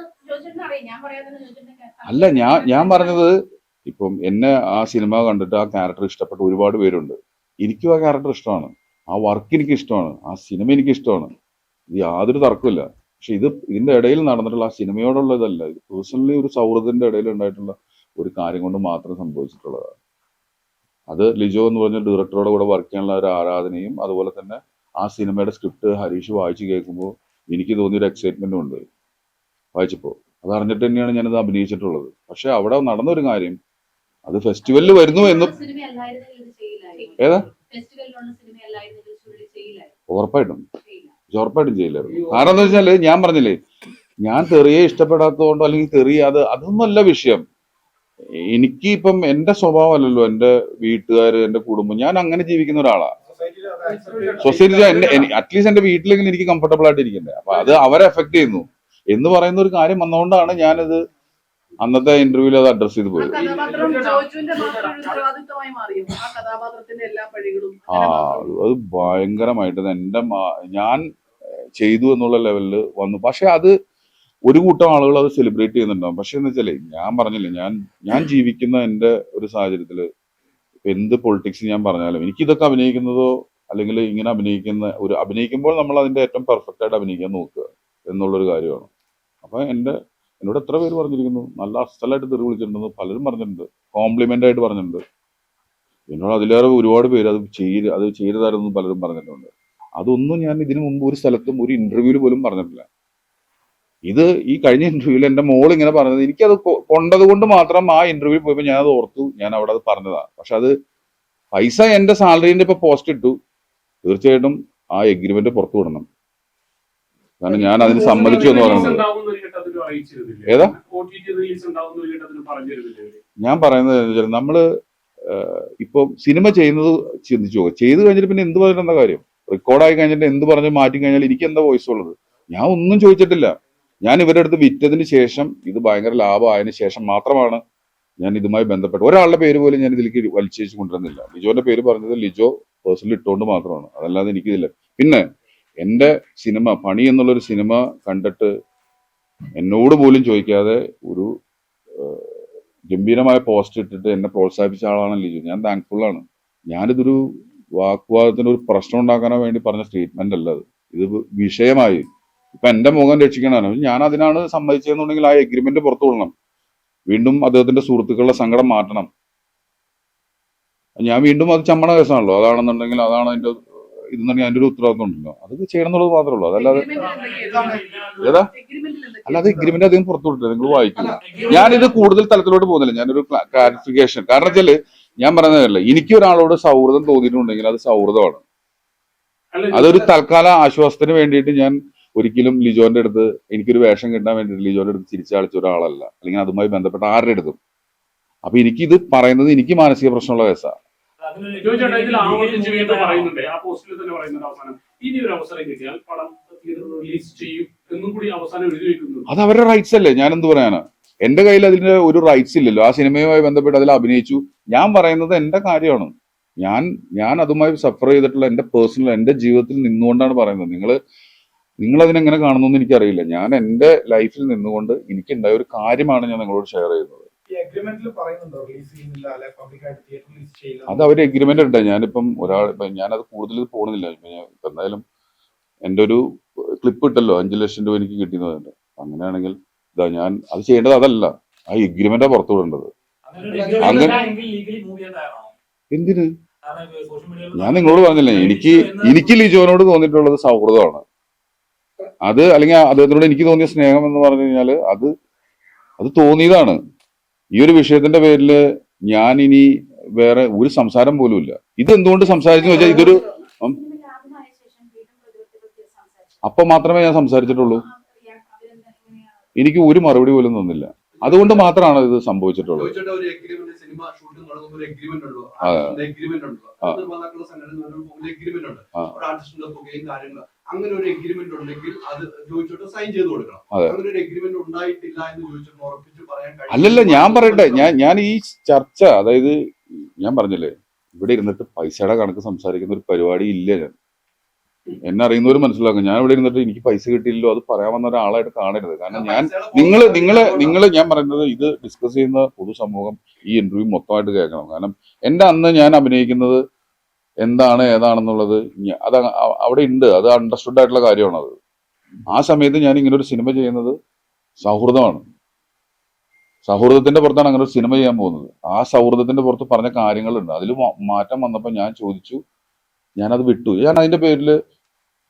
അറിയാം. ഞാൻ പറയാതെ ചോദിച്ചിട്ട് അല്ല ഞാൻ ഞാൻ പറഞ്ഞത് ഇപ്പം എന്നെ ആ സിനിമ കണ്ടിട്ട് ആ ക്യാരക്ടർ ഇഷ്ടപ്പെട്ട ഒരുപാട് പേരുണ്ട്. എനിക്കും ആ ക്യാരക്ടർ ഇഷ്ടമാണ്. ആ വർക്ക് എനിക്ക് ഇഷ്ടമാണ് ആ സിനിമ എനിക്ക് ഇഷ്ടമാണ് ഇത് യാതൊരു തർക്കമില്ല പക്ഷെ ഇത് ഇതിന്റെ ഇടയിൽ നടന്നിട്ടുള്ള ആ സിനിമയോടുള്ള ഇതല്ല ഇത് പേഴ്സണലി ഒരു സൗഹൃദത്തിന്റെ ഇടയിൽ ഉണ്ടായിട്ടുള്ള ഒരു കാര്യം കൊണ്ട് മാത്രം സംഭവിച്ചിട്ടുള്ളതാണ്. അത് ലിജോ എന്ന് പറഞ്ഞ ഡയറക്ടറുടെ കൂടെ വർക്ക് ചെയ്യാനുള്ള ഒരു ആരാധനയും അതുപോലെ തന്നെ ആ സിനിമയുടെ സ്ക്രിപ്റ്റ് ഹരീഷ് വായിച്ചു കേൾക്കുമ്പോൾ എനിക്ക് തോന്നിയൊരു എക്സൈറ്റ്മെന്റും ഉണ്ട്. വായിച്ചപ്പോൾ. അത് അറിഞ്ഞിട്ട് തന്നെയാണ് ഞാനത് അഭിനയിച്ചിട്ടുള്ളത്. പക്ഷെ അവിടെ നടന്നൊരു കാര്യം അത് ഫെസ്റ്റിവലിൽ വരുന്നു എന്ന് ഏതാ? ഫെസ്റ്റിവലിലുള്ള ഉറപ്പായിട്ടും ചെയ്യില്ല. കാരണം എന്താ വെച്ചാൽ ഞാൻ പറഞ്ഞില്ലേ ഞാൻ തെറിയെ ഇഷ്ടപ്പെടാത്തതുകൊണ്ടോ അല്ലെങ്കിൽ തെറി അത് അതൊന്നല്ല വിഷയം. എനിക്ക് ഇപ്പം എന്റെ സ്വഭാവമല്ലല്ലോ എന്റെ വീട്ടുകാര് എന്റെ കുടുംബം ഞാൻ അങ്ങനെ ജീവിക്കുന്ന ഒരാളാ. സൊസൈറ്റി അറ്റ്ലീസ്റ്റ് എന്റെ വീട്ടിലെങ്കിലും എനിക്ക് കംഫർട്ടബിൾ ആയിട്ട് ഇരിക്കണ്ടേ അപ്പൊ അത് അവരെ എഫക്ട് ചെയ്യുന്നു. എന്ന് പറയുന്ന ഒരു കാര്യം വന്നുകൊണ്ടാണ് ഞാനത് അന്നത്തെ ഇന്റർവ്യൂവിൽ അത് അഡ്രസ് ചെയ്ത് പോയത് ആ. അത് ഭയങ്കരമായിട്ട് എന്റെ ഞാൻ ചെയ്തു എന്നുള്ള ലെവലിൽ വന്നു. പക്ഷെ അത് ഒരു കൂട്ടം ആളുകൾ അത് സെലിബ്രേറ്റ് ചെയ്യുന്നുണ്ടാവും. പക്ഷെ എന്ന് വെച്ചാലേ ഞാൻ പറഞ്ഞില്ലേ ഞാൻ ഞാൻ ജീവിക്കുന്ന എന്റെ ഒരു സാഹചര്യത്തിൽ ഇപ്പൊ എന്ത് പൊളിറ്റിക്സ് ഞാൻ പറഞ്ഞാലും എനിക്ക് ഇതൊക്കെ അഭിനയിക്കുന്നതോ അല്ലെങ്കിൽ ഇങ്ങനെ അഭിനയിക്കുന്ന ഒരു അഭിനയിക്കുമ്പോൾ നമ്മൾ അതിന്റെ ഏറ്റവും പെർഫെക്റ്റ് ആയിട്ട് അഭിനയിക്കാൻ നോക്കുക എന്നുള്ളൊരു കാര്യമാണ്. അപ്പൊ എന്റെ എന്നോട് എത്ര പേര് പറഞ്ഞിരിക്കുന്നു? നല്ല അസലായിട്ട് തെറി വിളിച്ചിട്ടുണ്ടെന്ന് പലരും പറഞ്ഞിട്ടുണ്ട്. കോംപ്ലിമെന്റ് ആയിട്ട് പറഞ്ഞിട്ടുണ്ട്. എന്നോട് അതിലേറെ ഒരുപാട് പേര് അത് ചെയ്ത് അത് ചെയ്തതായിരുന്നു പലരും പറഞ്ഞിട്ടുണ്ട്. അതൊന്നും ഞാൻ ഇതിനു മുമ്പ് ഒരു സ്ഥലത്തും ഒരു ഇന്റർവ്യൂവിൽ പോലും പറഞ്ഞിട്ടില്ല. ഇത് ഈ കഴിഞ്ഞ ഇന്റർവ്യൂവിൽ എന്റെ മോൾ ഇങ്ങനെ പറഞ്ഞത്. എനിക്കത് കൊണ്ടത് കൊണ്ട് മാത്രം ആ ഇന്റർവ്യൂ പോയപ്പോൾ ഞാൻ അത് ഓർത്തു. ഞാൻ അവിടെ അത് പറഞ്ഞതാണ് പക്ഷെ അത് പൈസ എന്റെ സാലറിന്റെ ഇപ്പൊ പോസ്റ്റ് ഇട്ടു. തീർച്ചയായിട്ടും ആ എഗ്രിമെന്റ് പുറത്തു വിടണം. കാരണം ഞാൻ അതിന് സമ്മതിച്ചു എന്ന് പറയുന്നത് ഉണ്ടാവുന്ന ഒരു ഘട്ടത്തിൽ അറിയിച്ചിരുന്നില്ലേ ഏതാ? ഞാൻ പറയുന്നത് നമ്മൾ ഇപ്പൊ സിനിമ ചെയ്യുന്നത് ചിന്തിച്ചു പോകും ചെയ്തു കഴിഞ്ഞിട്ട് പിന്നെ എന്ത് പറഞ്ഞിട്ട് എന്താ കാര്യം റെക്കോർഡായി കഴിഞ്ഞിട്ട് എന്ത് പറഞ്ഞു മാറ്റി കഴിഞ്ഞാൽ എനിക്ക് എന്താ വോയിസ് ഉള്ളത്? ഞാൻ ഒന്നും ചോദിച്ചിട്ടില്ല. ഞാൻ ഇവരുടെ അടുത്ത് വിറ്റതിന് ശേഷം ഇത് ഭയങ്കര ലാഭമായതിനു ശേഷം മാത്രമാണ് ഞാൻ ഇതുമായി ബന്ധപ്പെട്ട് ഒരാളുടെ പേര് പോലും ഞാൻ ഇതിലേക്ക് വലിച്ചേച്ച് കൊണ്ടുവരുന്നില്ല. ലിജോന്റെ പേര് പറഞ്ഞത് ലിജോ പേഴ്സണൽ ഇട്ടുകൊണ്ട് മാത്രമാണ്. അതല്ലാതെ എനിക്കിതില്ല. പിന്നെ എന്റെ സിനിമ പണി എന്നുള്ളൊരു സിനിമ കണ്ടിട്ട് എന്നോട് പോലും ചോദിക്കാതെ ഒരു ഗംഭീരമായ പോസ്റ്റ് ഇട്ടിട്ട് എന്നെ പ്രോത്സാഹിപ്പിച്ച ആളാണ് ലിജു. ഞാൻ ആണ്. ഞാനിതൊരു വാക്വാദത്തിന് ഒരു പ്രശ്നം ഉണ്ടാക്കാനോ വേണ്ടി പറഞ്ഞ സ്റ്റേറ്റ്മെന്റ് അല്ല അത്. ഇത് വിഷയമായി. ഇപ്പൊ എന്റെ മുഖം രക്ഷിക്കണമാണ് ഞാൻ അതിനാണ് സമ്മതിച്ചതെന്നുണ്ടെങ്കിൽ ആ എഗ്രിമെന്റ് പുറത്തു കൊള്ളണം വീണ്ടും അദ്ദേഹത്തിന്റെ സുഹൃത്തുക്കളുടെ സങ്കടം മാറ്റണം. ഞാൻ വീണ്ടും അത് ചമ്മണ കേസാണല്ലോ. അതാണെന്നുണ്ടെങ്കിൽ അതാണ് അതിന്റെ ഇതെന്നുണ്ടെങ്കിൽ അതിന്റെ ഒരു ഉത്തരവാദിത്വം ഉണ്ടല്ലോ. അത് ചെയ്യണം എന്നുള്ളത് മാത്രമേ ഉള്ളൂ. അതല്ലാതെ? ഏതാ? അല്ലാതെ എഗ്രിമെന്റ് അധികം പുറത്തു വിട്ടില്ല നിങ്ങൾ വായിക്കില്ല. ഞാനിത് കൂടുതൽ തലത്തിലോട്ട് പോകുന്നില്ല. ഞാനൊരു ക്ലാരിഫിക്കേഷൻ കാരണം വെച്ചാൽ ഞാൻ പറയുന്നതല്ല എനിക്ക് ഒരാളോട് സൗഹൃദം തോന്നിയിട്ടുണ്ടെങ്കിൽ അത് സൗഹൃദമാണ്. അതൊരു തൽക്കാല ആശ്വാസത്തിന് വേണ്ടിയിട്ട് ഞാൻ ഒരിക്കലും ലിജോന്റെ അടുത്ത് എനിക്കൊരു വേഷം കിട്ടാൻ വേണ്ടിയിട്ട് ലിജോന്റെ അടുത്ത് ചിരിച്ചളിച്ച ഒരാളല്ല. അല്ലെങ്കിൽ അതുമായി ബന്ധപ്പെട്ട ആരുടെ അടുത്തും. അപ്പൊ എനിക്കിത് പറയുന്നത് എനിക്ക് മാനസിക പ്രശ്നമുള്ള കേസാണ് ജോയിച്ചേട്ടാ ഇതിൽ ആവർത്തിച്ച് വീണ്ടും പറയുന്നുണ്ട്. ആ പോസ്റ്റിൽ തന്നെ പറയുന്നുണ്ട് അവസാനം. ഇനി ഒരു അവസരം കിട്ടിയാൽ പടം തിയേറ്ററിൽ റിലീസ് ചെയ്യും എന്നും കൂടി അവസാനം എഴുതി വെക്കുന്നു. അത് അവരുടെ റൈറ്റ്സ് അല്ലേ? ഞാൻ എന്ത് പറയാനാ? എന്റെ കയ്യിൽ അതിന്റെ ഒരു റൈറ്റ്സ് ഇല്ലല്ലോ. ആ സിനിമയുമായി ബന്ധപ്പെട്ട് അതിൽ അഭിനയിച്ചു. ഞാൻ പറയുന്നത് എന്റെ കാര്യമാണ്. ഞാൻ ഞാൻ അതുമായി സഫർ ചെയ്തിട്ടുള്ള എന്റെ പേഴ്സണൽ എന്റെ ജീവിതത്തിൽ നിന്നുകൊണ്ടാണ് പറയുന്നത്. നിങ്ങൾ നിങ്ങൾ അതിനെങ്ങനെ കാണുന്നു എന്ന് എനിക്കറിയില്ല. ഞാൻ എന്റെ ലൈഫിൽ നിന്നുകൊണ്ട് എനിക്കുണ്ടായ ഒരു കാര്യമാണ് ഞാൻ നിങ്ങളോട് ഷെയർ ചെയ്യുന്നത്. അത് അവർ എഗ്രിമെന്റ് ഉണ്ട്. ഞാനിപ്പം ഒരാൾ ഞാനത് കൂടുതൽ പോകുന്നില്ല. ഇപ്പം എന്തായാലും എന്റെ ഒരു ക്ലിപ്പ് ഇട്ടല്ലോ. അഞ്ചു ലക്ഷം രൂപ എനിക്ക് കിട്ടിയെന്നുണ്ട് അങ്ങനെയാണെങ്കിൽ ഇതാ ഞാൻ അത് ചെയ്യേണ്ടത് അതല്ല. ആ എഗ്രിമെന്റാ പുറത്തു വിടേണ്ടത്. അങ്ങനെ- എന്തിന്? ഞാൻ നിങ്ങളോട് പറഞ്ഞില്ലേ എനിക്ക് എനിക്ക് ലിജോനോട് തോന്നിയിട്ടുള്ളത് സൗഹൃദമാണ്. അത് അല്ലെങ്കിൽ അദ്ദേഹത്തിനോട് എനിക്ക് തോന്നിയ സ്നേഹം എന്ന് പറഞ്ഞു കഴിഞ്ഞാൽ അത് അത് തോന്നിയതാണ്. ഈ ഒരു വിഷയത്തിന്റെ പേരിൽ ഞാൻ ഇനി വേറെ ഒരു സംസാരം പോലും ഇല്ല. ഇത് എന്തുകൊണ്ട് സംസാരിച്ചു വെച്ചാൽ ഇതൊരു അപ്പൊ മാത്രമേ ഞാൻ സംസാരിച്ചിട്ടുള്ളൂ. എനിക്ക് ഒരു മറുപടി പോലും തന്നില്ല. അതുകൊണ്ട് മാത്രമാണ് ഇത് സംഭവിച്ചിട്ടുള്ളത്. അങ്ങനെ ഒരു എഗ്രിമെന്റ് ഉണ്ടെങ്കിൽ അത് ചോദിച്ചിട്ട് സൈൻ ചെയ്ത് കൊടുക്കണം. അങ്ങനെ ഒരു എഗ്രിമെന്റ് ഉണ്ടായിട്ടില്ല എന്ന് ചോദിച്ചിട്ട് ഉറപ്പിച്ച് അല്ലല്ല ഞാൻ പറയട്ടെ. ഞാൻ ഞാൻ ഈ ചർച്ച അതായത് ഞാൻ പറഞ്ഞല്ലേ ഇവിടെ ഇരുന്നിട്ട് പൈസയുടെ കണക്ക് സംസാരിക്കുന്ന ഒരു പരിപാടി ഇല്ല ഞാൻ. എന്നെ അറിയുന്നവർ മനസ്സിലാക്കും. ഞാൻ ഇവിടെ ഇരുന്നിട്ട് എനിക്ക് പൈസ കിട്ടിയില്ലല്ലോ അത് പറയാൻ വന്ന ഒരാളായിട്ട് കാണരുത്. കാരണം ഞാൻ നിങ്ങൾ നിങ്ങൾ നിങ്ങൾ ഞാൻ പറയുന്നത് ഇത് ഡിസ്കസ് ചെയ്യുന്ന പൊതുസമൂഹം ഈ ഇന്റർവ്യൂ മൊത്തമായിട്ട് കേൾക്കണം. കാരണം എന്റെ അന്ന് ഞാൻ അഭിനയിക്കുന്നത് എന്താണ് ഏതാണെന്നുള്ളത് അത് അവിടെ ഉണ്ട്. അത് അണ്ടർസ്റ്റുഡ് ആയിട്ടുള്ള കാര്യമാണത്. ആ സമയത്ത് ഞാൻ ഇങ്ങനെ ഒരു സിനിമ ചെയ്യുന്നത് സൗഹൃദമാണ്. സൗഹൃദത്തിന്റെ പുറത്താണ് അങ്ങനെ ഒരു സിനിമ ചെയ്യാൻ പോകുന്നത്. ആ സൗഹൃദത്തിന്റെ പുറത്ത് പറഞ്ഞ കാര്യങ്ങളുണ്ട്. അതിൽ മാറ്റം വന്നപ്പോൾ ഞാൻ ചോദിച്ചു ഞാനത് വിട്ടു. ഞാൻ അതിന്റെ പേരിൽ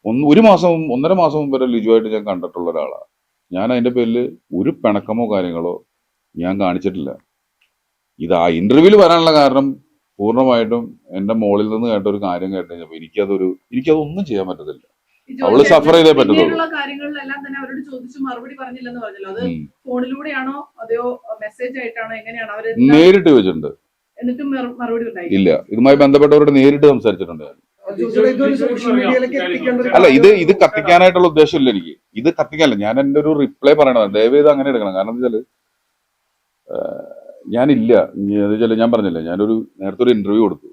ഒന്ന് ഒരു മാസം ഒന്നര മാസം മുമ്പ് വരെ ലിജുവായിട്ട് ഞാൻ കണ്ടിട്ടുള്ള ഒരാളാണ് ഞാൻ അതിന്റെ പേരിൽ ഒരു പിണക്കമോ കാര്യങ്ങളോ ഞാൻ കാണിച്ചിട്ടില്ല. ഇത് ആ ഇന്റർവ്യൂവിൽ വരാനുള്ള കാരണം പൂർണമായിട്ടും എന്റെ മോളിൽ നിന്ന് കേട്ട ഒരു കാര്യം കേട്ട് കഴിഞ്ഞപ്പോൾ എനിക്കതൊരു എനിക്കതൊന്നും ചെയ്യാൻ പറ്റത്തില്ല. അവൾ സഫർ ചെയ്തേ പറ്റത്തുള്ളൂ. കാര്യങ്ങളിലെല്ലാം തന്നെ അവരോട് ചോദിച്ചു മറുപടി പറഞ്ഞില്ലെന്ന് പറഞ്ഞല്ലോ. അത് ഫോണിലൂടെയാണോ അതെയോ മെസ്സേജ് ആയിട്ടാണോ എങ്ങനെയാണോ അവർ നേരിട്ട് വെച്ചിട്ടുണ്ട് എന്നിട്ടും മറുപടി ഇല്ല. ഇതുമായി ബന്ധപ്പെട്ടവരോട് നേരിട്ട് സംസാരിച്ചിട്ടുണ്ട് അല്ല ഇത് ഇത് കത്തിക്കാനായിട്ടുള്ള ഉദ്ദേശമില്ല എനിക്ക്. ഇത് കത്തിക്കാനല്ല. ഞാൻ എന്റെ ഒരു റിപ്ലൈ പറയണത് ദയവേത് അങ്ങനെ എടുക്കണം. കാരണം എന്താ വെച്ചാൽ ഞാനില്ല. ഞാൻ പറഞ്ഞില്ല ഞാനൊരു നേരത്തെ ഒരു ഇന്റർവ്യൂ കൊടുത്തു.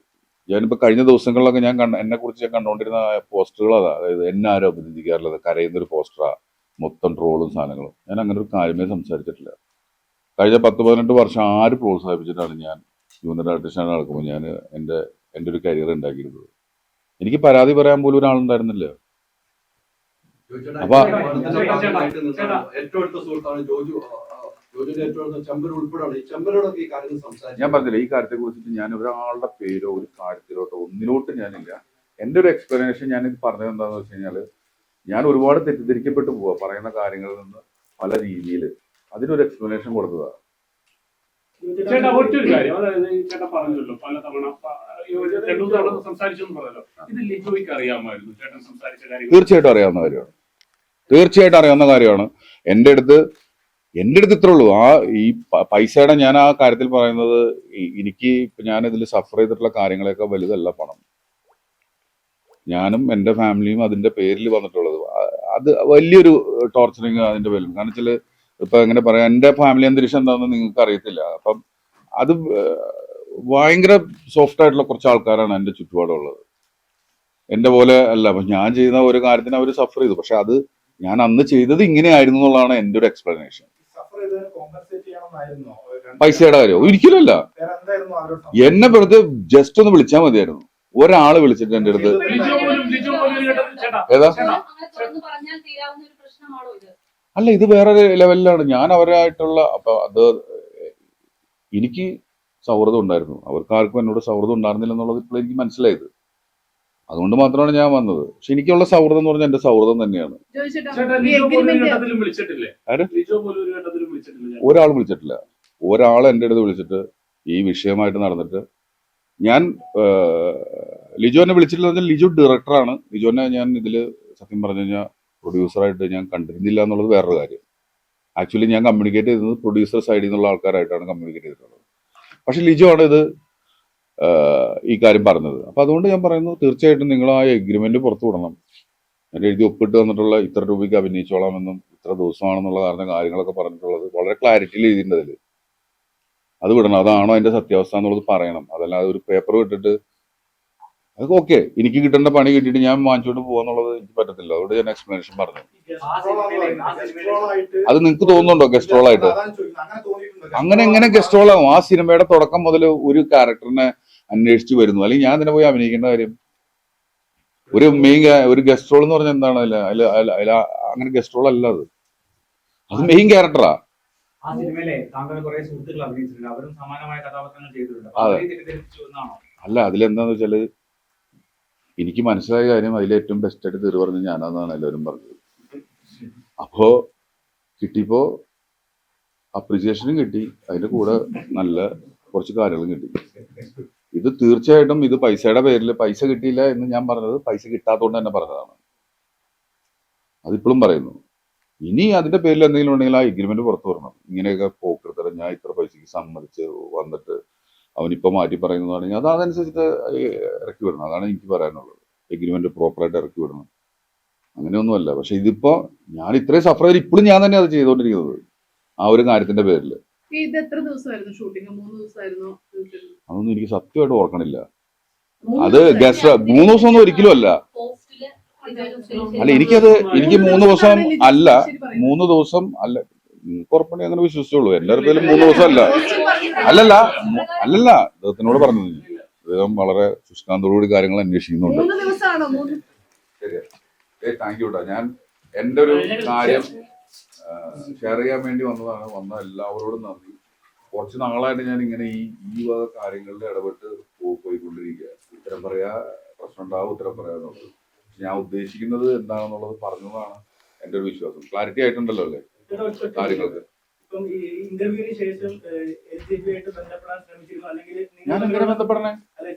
ഞാനിപ്പോ കഴിഞ്ഞ ദിവസങ്ങളിലൊക്കെ ഞാൻ കണ്ട എന്നെ കുറിച്ച് ഞാൻ കണ്ടുകൊണ്ടിരുന്ന പോസ്റ്ററുകൾ അതാ അതായത് എന്നെ ആരും അഭിനന്ദിക്കാറുള്ളത് കരയുന്ന ഒരു പോസ്റ്ററാ. മൊത്തം ട്രോളും സാധനങ്ങളും. ഞാൻ അങ്ങനെ ഒരു കാര്യമേ സംസാരിച്ചിട്ടില്ല. കഴിഞ്ഞ പത്ത് പതിനെട്ട് വർഷം ആര് പ്രോത്സാഹിപ്പിച്ചിട്ടാണ് ഞാൻ ജൂനിയർ ആർട്ടിസ്റ്റാണ് നടക്കുമ്പോൾ ഞാൻ എന്റെ എന്റെ ഒരു കരിയർ ഉണ്ടാക്കിയിരുന്നത്? എനിക്ക് പരാതി പറയാൻ പോലും ഒരാളുണ്ടായിരുന്നില്ല. അപ്പൊ- ഏറ്റവും അടുത്ത സുഹൃത്താണ് ജോജു. ഞാൻ പറഞ്ഞില്ല ഈ കാര്യത്തെ കുറിച്ചിട്ട് ഞാൻ ഒരാളുടെ പേരോ ഒരു കാര്യത്തിലോട്ടോ ഒന്നിലോട്ട് ഞാനില്ല. എന്റെ ഒരു എക്സ്പ്ലനേഷൻ ഞാൻ ഇത് പറഞ്ഞത് എന്താണെന്ന് വെച്ച് കഴിഞ്ഞാൽ ഞാൻ ഒരുപാട് തെറ്റിദ്ധരിക്കപ്പെട്ടു പോവാ പറയുന്ന കാര്യങ്ങളിൽ നിന്ന് പല രീതിയിൽ അതിനൊരു എക്സ്പ്ലനേഷൻ കൊടുക്കുക ചേട്ടാ ഒറ്റൊരു കാര്യം. അതായത് ഈ പറഞ്ഞല്ലോ പല തവണ ഈ ഒരു രണ്ടു തവണ സംസാരിച്ചു പറഞ്ഞല്ലോ. ഇത് ലിജോയ്ക്ക് അറിയാമായിരുന്നു ചേട്ടൻ സംസാരിച്ച തീർച്ചയായിട്ടും അറിയാവുന്ന കാര്യമാണ്. തീർച്ചയായിട്ടും അറിയാവുന്ന കാര്യമാണ്. എന്റെ അടുത്ത് എന്റെ അടുത്ത് ഇത്രേ ഉള്ളൂ. ആ ഈ പൈസയുടെ ഞാൻ ആ കാര്യത്തിൽ പറയുന്നത് എനിക്ക് ഞാൻ ഇതിൽ സഫർ ചെയ്തിട്ടുള്ള കാര്യങ്ങളെയൊക്കെ വലുതല്ല പണം. ഞാനും എന്റെ ഫാമിലിയും അതിന്റെ പേരിൽ വന്നിട്ടുള്ളത്. അത് വലിയൊരു ടോർച്ചറിങ് അതിന്റെ പേരിൽ കാരണം വെച്ചാൽ ഇപ്പൊ എങ്ങനെ പറയാം എന്റെ ഫാമിലി അന്തരീക്ഷം എന്താണെന്ന് നിങ്ങൾക്ക് അറിയത്തില്ല. അപ്പം അത് ഭയങ്കര സോഫ്റ്റ് ആയിട്ടുള്ള കുറച്ച് ആൾക്കാരാണ് എന്റെ ചുറ്റുപാടുള്ളത്. എന്റെ പോലെ അല്ല. അപ്പൊ ഞാൻ ചെയ്യുന്ന ഒരു കാര്യത്തിന് അവർ സഫർ ചെയ്തു. പക്ഷെ അത് ഞാൻ അന്ന് ചെയ്തത് ഇങ്ങനെയായിരുന്നു എന്നുള്ളതാണ് എന്റെ ഒരു എക്സ്പ്ലനേഷൻ പൈസയുടെ കാര്യം. ഒരിക്കലല്ല വേറെ എന്തായിരുന്നു അവരോട് എന്നെ വെറുതെ ജസ്റ്റ് ഒന്ന് വിളിച്ചാൽ മതിയായിരുന്നു. ഒരാൾ വിളിച്ചിട്ട് എന്റെ അടുത്ത് ഏതാ? പറഞ്ഞാൽ തീരാവുന്ന ഒരു പ്രശ്നമാണോ ഇത്? അല്ല ഇത് വേറെ ലെവലിലാണ്. ഞാൻ അവരായിട്ടുള്ള അപ്പൊ അത് എനിക്ക് സൗഹൃദം ഉണ്ടായിരുന്നു. അവർക്ക് ആർക്കും എന്നോട് സൗഹൃദം ഉണ്ടായിരുന്നില്ല എന്നുള്ളത് ഇപ്പോൾ എനിക്ക് മനസ്സിലായത്. അതുകൊണ്ട് മാത്രമാണ് ഞാൻ വന്നത്. പക്ഷെ എനിക്കുള്ള സൗഹൃദം എന്ന് പറഞ്ഞാൽ എന്റെ സൗഹൃദം തന്നെയാണ്. ഒരാൾ വിളിച്ചിട്ടില്ല. ഒരാൾ എന്റെ അടുത്ത് വിളിച്ചിട്ട് ഈ വിഷയമായിട്ട് നടന്നിട്ട് ഞാൻ ലിജോനെ വിളിച്ചിട്ടില്ല ലിജു പറഞ്ഞാൽ ലിജോ ഡയറക്ടറാണ് ലിജോനെ ഞാൻ ഇതിൽ സത്യം പറഞ്ഞു കഴിഞ്ഞാൽ പ്രൊഡ്യൂസറായിട്ട് ഞാൻ കണ്ടിരുന്നില്ല എന്നുള്ളത് വേറൊരു കാര്യം. ആക്ച്വലി ഞാൻ കമ്മ്യൂണിക്കേറ്റ് ചെയ്തത് പ്രൊഡ്യൂസർ സൈഡിൽ നിന്നുള്ള ആൾക്കാരായിട്ടാണ് കമ്മ്യൂണിക്കേറ്റ് ചെയ്തിട്ടുള്ളത്. പക്ഷെ ലിജോ ആണ് ഇത് ഈ കാര്യം പറഞ്ഞത്. അപ്പൊ അതുകൊണ്ട് ഞാൻ പറയുന്നു തീർച്ചയായിട്ടും നിങ്ങൾ ആ എഗ്രിമെന്റ് പുറത്തു വിടണം. എന്നിട്ട് എഴുതി ഒപ്പിട്ട് വന്നിട്ടുള്ള ഇത്ര രൂപയ്ക്ക് അഭിനയിച്ചോളാമെന്നും ഇത്ര ദിവസമാണെന്നുള്ള കാരണം കാര്യങ്ങളൊക്കെ പറഞ്ഞിട്ടുള്ളത് വളരെ ക്ലാരിറ്റിയിൽ എഴുതിയിട്ടുണ്ട് അതിൽ അത് വിടണം. അതാണോ അതിന്റെ സത്യാവസ്ഥ എന്നുള്ളത് പറയണം. അതല്ലാതെ ഒരു പേപ്പർ വിട്ടിട്ട് അത് ഓക്കെ എനിക്ക് കിട്ടേണ്ട പണി കിട്ടിയിട്ട് ഞാൻ വാങ്ങിച്ചുകൊണ്ട് പോകാന്നുള്ളത് എനിക്ക് പറ്റത്തില്ല. അതുകൊണ്ട് ഞാൻ എക്സ്പ്ലനേഷൻ പറഞ്ഞു. അത് നിങ്ങൾക്ക് തോന്നുന്നുണ്ടോ ഗസ്റ്റ് ആയിട്ട്? അങ്ങനെ എങ്ങനെ ഗസ്റ്റ് ആവും? ആ സിനിമയുടെ തുടക്കം മുതൽ ഒരു ക്യാരക്ടറിനെ അന്വേഷിച്ചു വരുന്നു. അല്ലെങ്കിൽ ഞാൻ തന്നെ പോയി അഭിനയിക്കേണ്ട കാര്യം. ഒരു മെയിൻ ഒരു ഗസ്റ്റ് റോൾ എന്ന് പറഞ്ഞാൽ എന്താണ്? അല്ല അല്ല അല്ല അങ്ങനെ ഗസ്റ്റ് റോൾ അല്ല അത്. അത് മെയിൻ ക്യാരക്ടറാ ആ. സിനിമയിലെ താങ്കൾ കുറെ സുഹൃത്തുക്കൾ അഭിനയിച്ചിട്ടുണ്ട്. അവരും സമാനമായ കഥാപാത്രങ്ങൾ ചെയ്തിട്ടുണ്ട്. അല്ല അതിലെന്താന്ന് വെച്ചാൽ എനിക്ക് മനസ്സിലായ കാര്യം അതിൽ ഏറ്റവും ബെസ്റ്റ് ആയിട്ട് തീർ പറഞ്ഞ് ഞാനാന്നാണ് എല്ലാവരും പറഞ്ഞത്. അപ്പോ കിട്ടിയപ്പോ അപ്രിസിയേഷനും കിട്ടി. അതിന്റെ കൂടെ നല്ല കുറച്ച് കാര്യങ്ങളും കിട്ടി. ഇത് തീർച്ചയായിട്ടും ഇത് പൈസയുടെ പേരിൽ പൈസ കിട്ടിയില്ല എന്ന് ഞാൻ പറഞ്ഞത് പൈസ കിട്ടാത്തതുകൊണ്ട് തന്നെ പറഞ്ഞതാണ്. അതിപ്പോഴും പറയുന്നു. ഇനി അതിന്റെ പേരിൽ എന്തെങ്കിലും ഉണ്ടെങ്കിൽ ആ എഗ്രിമെന്റ് പുറത്തു വരണം. ഇങ്ങനെയൊക്കെ പോക്കൃത്തരം ഞാൻ ഇത്ര പൈസക്ക് സമ്മതിച്ച് വന്നിട്ട് അവനിപ്പോ മാറ്റി പറയുന്നതാണെങ്കിൽ അത് അതനുസരിച്ചിട്ട് ഇറക്കി വിടണം. അതാണ് എനിക്ക് പറയാനുള്ളത്. എഗ്രിമെന്റ് പ്രോപ്പറായിട്ട് ഇറക്കി വിടണം. അങ്ങനെയൊന്നുമല്ല. പക്ഷെ ഇതിപ്പോ ഞാൻ ഇത്രയും സഫർ ചെയ്ത് ഇപ്പോഴും ഞാൻ തന്നെ അത് ചെയ്തുകൊണ്ടിരിക്കുന്നത് ആ ഒരു കാര്യത്തിന്റെ പേരിൽ ഈ ഇത് എത്ര ദിവസമായിരുന്നു ഷൂട്ടിംഗ് മൂന്ന് ദിവസമായിരുന്നു? അതൊന്നും എനിക്ക് സത്യമായിട്ട് ഓർക്കണില്ല. അത് ഗസ്റ്റ് മൂന്ന് ദിവസം ഒന്നും ഒരിക്കലും അല്ല. അല്ല എനിക്കത് എനിക്ക് മൂന്ന് ദിവസം അല്ല മൂന്ന് ദിവസം അല്ല. നിങ്ങൾക്ക് ഉറപ്പണി അങ്ങനെ വിശ്വസിച്ചോളൂ എന്റെ പേരിൽ മൂന്ന് ദിവസം അല്ല. അല്ലല്ല അല്ലല്ല അദ്ദേഹത്തിനോട് പറഞ്ഞു അദ്ദേഹം വളരെ ശുഷ്കാന്തോടുകൂടി കാര്യങ്ങൾ അന്വേഷിക്കുന്നുണ്ട്. താങ്ക് യു ഞാൻ എന്റെ ഒരു കാര്യം ഷെയർ ചെയ്യാൻ വേണ്ടി വന്നതാണ്. വന്ന എല്ലാവരോടും നന്ദി. കുറച്ച് നാളായിട്ട് ഞാൻ ഇങ്ങനെ ഈ ഈ വക കാര്യങ്ങളിൽ ഇടപെട്ട് പോയിക്കൊണ്ടിരിക്കുക. ഉത്തരം പറയാ പ്രശ്നം ഉണ്ടാവും ഉത്തരം പറയാന്നുള്ളത് പക്ഷെ ഞാൻ ഉദ്ദേശിക്കുന്നത് എന്താണെന്നുള്ളത് പറഞ്ഞതാണ് എന്റെ ഒരു വിശ്വാസം. ക്ലാരിറ്റി ആയിട്ടുണ്ടല്ലോ അല്ലേ? കാര്യങ്ങൾക്ക്. ഇന്റർവ്യൂവിന് ശേഷം ഞാൻ എന്തിനാ ബന്ധപ്പെടണേ?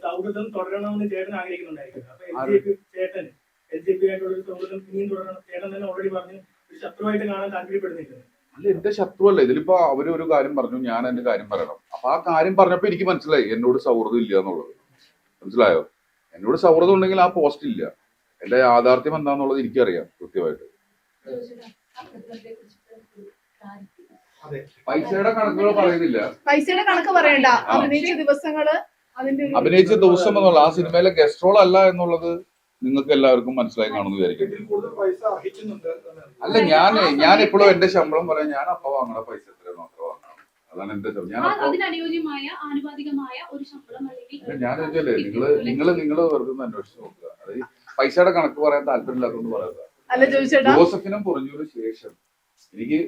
സൗഹൃദം തുടരണമെന്ന് ചേട്ടൻ ആഗ്രഹിക്കുന്നുണ്ടായിരിക്കും. അപ്പൊ ചേട്ടൻ എൽ ജെ പി ആയിട്ടുള്ള സൗഹൃദം ഇനിയും തുടരണം. ചേട്ടൻ തന്നെ ഓൾറെഡി പറഞ്ഞു ശത്രുവായിട്ട് കാണാൻ താല്പര്യപ്പെടുന്നില്ല? അല്ല എന്റെ ശത്രുവല്ല. ഇതിലിപ്പോ അവർ ഒരു കാര്യം പറഞ്ഞു ഞാൻ എന്റെ കാര്യം പറയണം. അപ്പൊ ആ കാര്യം പറഞ്ഞപ്പോ എനിക്ക് മനസ്സിലായി എന്നോട് സൗഹൃദം ഇല്ല എന്നുള്ളത്. മനസ്സിലായോ? എന്നോട് സൗഹൃദം ഉണ്ടെങ്കിൽ ആ പോസ്റ്റ് ഇല്ല. എന്റെ യാഥാർത്ഥ്യം എന്താന്നുള്ളത് എനിക്കറിയാം കൃത്യമായിട്ട്. പൈസയുടെ കണക്കുകൾ പറയുന്നില്ല. പൈസയുടെ കണക്ക് പറയണ്ട. അഭിനയിച്ച ദിവസങ്ങൾ അതിന്റെ അഭിനയിച്ച ദിവസം എന്നുള്ള ആ സിനിമയിലെ ഗസ്റ്റ് റോൾ അല്ല എന്നുള്ളത് നിങ്ങൾക്ക് എല്ലാവർക്കും മനസ്സിലായി കാണുന്നു വിചാരിക്കുന്നു. അല്ല ഞാൻ ഞാൻ ഇപ്പോഴും എന്റെ ശമ്പളം പറയാൻ ഞാൻ അപ്പൊ വാങ്ങണ പൈസ എത്ര മാത്രം വാങ്ങണം അതാണ് എന്റെ ശമ്പളം. ഞാൻ അതിനനുയോജ്യമായ ആനുപാതികമായ ഒരു ശമ്പളം അല്ലെങ്കിൽ ഞാൻ വെച്ചാലേ നിങ്ങൾ നിങ്ങൾ നിങ്ങൾ വെറുതെ ഒന്ന് അന്വേഷിച്ച് നോക്കുക. അതായത് പൈസയുടെ കണക്ക് പറയാൻ താല്പര്യമില്ലാത്തതുകൊണ്ട് ചോദിച്ചേട്ടാ ജോസഫിനും പറഞ്ഞതിനു ശേഷം എനിക്ക്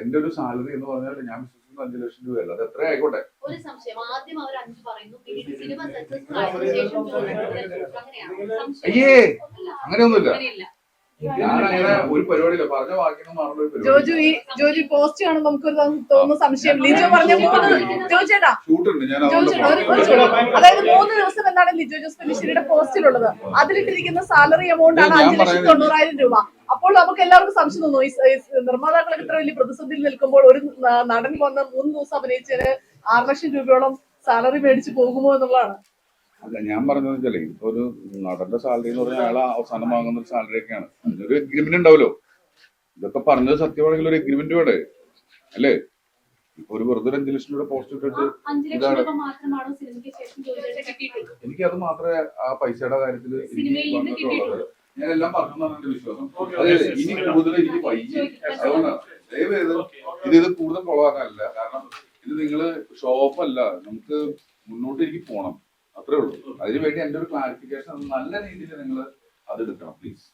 എന്റെ ഒരു സാലറി എന്ന് പറഞ്ഞാൽ ഞാൻ വിശ്വസിക്കുന്ന അഞ്ചു ലക്ഷം രൂപയല്ല. അത് എത്ര ആയിക്കോട്ടെ? ഒരു സംശയം. ആദ്യം അവർ അഞ്ച് പറയുന്നു സിനിമ സക്സസ്ഫുൾ ആയതിനു ശേഷം ജോലി കൂടുതൽ സംശയം അയ്യേ ഒന്നുമില്ല. അങ്ങനെയൊന്നുമില്ല. ജോജു ഈ ജോജു പോസ്റ്റ് കാണുമ്പോൾ നമുക്കൊരു തോന്നുന്ന സംശയം. ലിജോ പറഞ്ഞ മൂന്ന് ഞാൻ ജോജു ഒരു- ഒരു. അതായത് മൂന്ന് ദിവസം എന്നാണ് ലിജോ ജോസ് പെല്ലിശ്ശേരിയുടെ പോസ്റ്റിലുള്ളത്. അതിലിട്ടിരിക്കുന്ന സാലറി എമൗണ്ട് ആണ് അഞ്ചു ലക്ഷത്തി തൊണ്ണൂറായിരം രൂപ. അപ്പോൾ നമുക്ക് എല്ലാവർക്കും സംശയം തോന്നുന്നു ഈ നിർമ്മാതാക്കളൊക്കെ ഇത്ര വലിയ പ്രതിസന്ധിയിൽ നിൽക്കുമ്പോൾ ഒരു നടൻ വന്ന് മൂന്ന് ദിവസം അഭിനയിച്ചതിന് ആറ് ലക്ഷം രൂപയോളം സാലറി മേടിച്ച് പോകുമോ എന്നുള്ളതാണ്. അല്ല ഞാൻ പറഞ്ഞതെന്ന് വെച്ചാൽ ഇപ്പൊ ഒരു നടന്റെ സാലറി എന്ന് പറഞ്ഞാൽ അയാൾ അവസാനം വാങ്ങുന്ന ഒരു സാലറി ഒക്കെയാണ്. അതിനൊരു എഗ്രിമെന്റ് ഉണ്ടാവല്ലോ. ഇതൊക്കെ പറഞ്ഞത് സത്യമാണെങ്കിൽ ഒരു എഗ്രിമെന്റ് വേണേ അല്ലേ? ഇപ്പൊ ഒരു വെറുതെ ഒരു അഞ്ചു ലക്ഷം രൂപ പോസ്റ്റ് ഇട്ടിട്ട് ഇതാണ്. രൂപ മാത്രമാണോ സിനിമയ്ക്ക് ശേഷം എനിക്ക് അത് മാത്രമേ ആ പൈസയുടെ കാര്യത്തിൽ എനിക്ക് സിനിമയിൽ വന്നിട്ടുള്ളത് ഞാൻ എല്ലാം പറഞ്ഞു എന്റെ വിശ്വാസം. ഇനി കൂടുതൽ എനിക്ക് വൈകി. അതുകൊണ്ടാണ് ദയവേത് ഇത് ഇത് കൂടുതൽ കൊളവാക്കാനല്ല കാരണം ഇത് നിങ്ങൾ ഷോപ്പല്ല അല്ല. നമുക്ക് മുന്നോട്ട് എനിക്ക് പോണം. അത്രേ ഉള്ളൂ. അതിനു വേണ്ടി എന്റെ ഒരു ക്ലാരിഫിക്കേഷൻ നല്ല രീതിയിൽ നിങ്ങൾ അത് എടുക്കണം പ്ലീസ്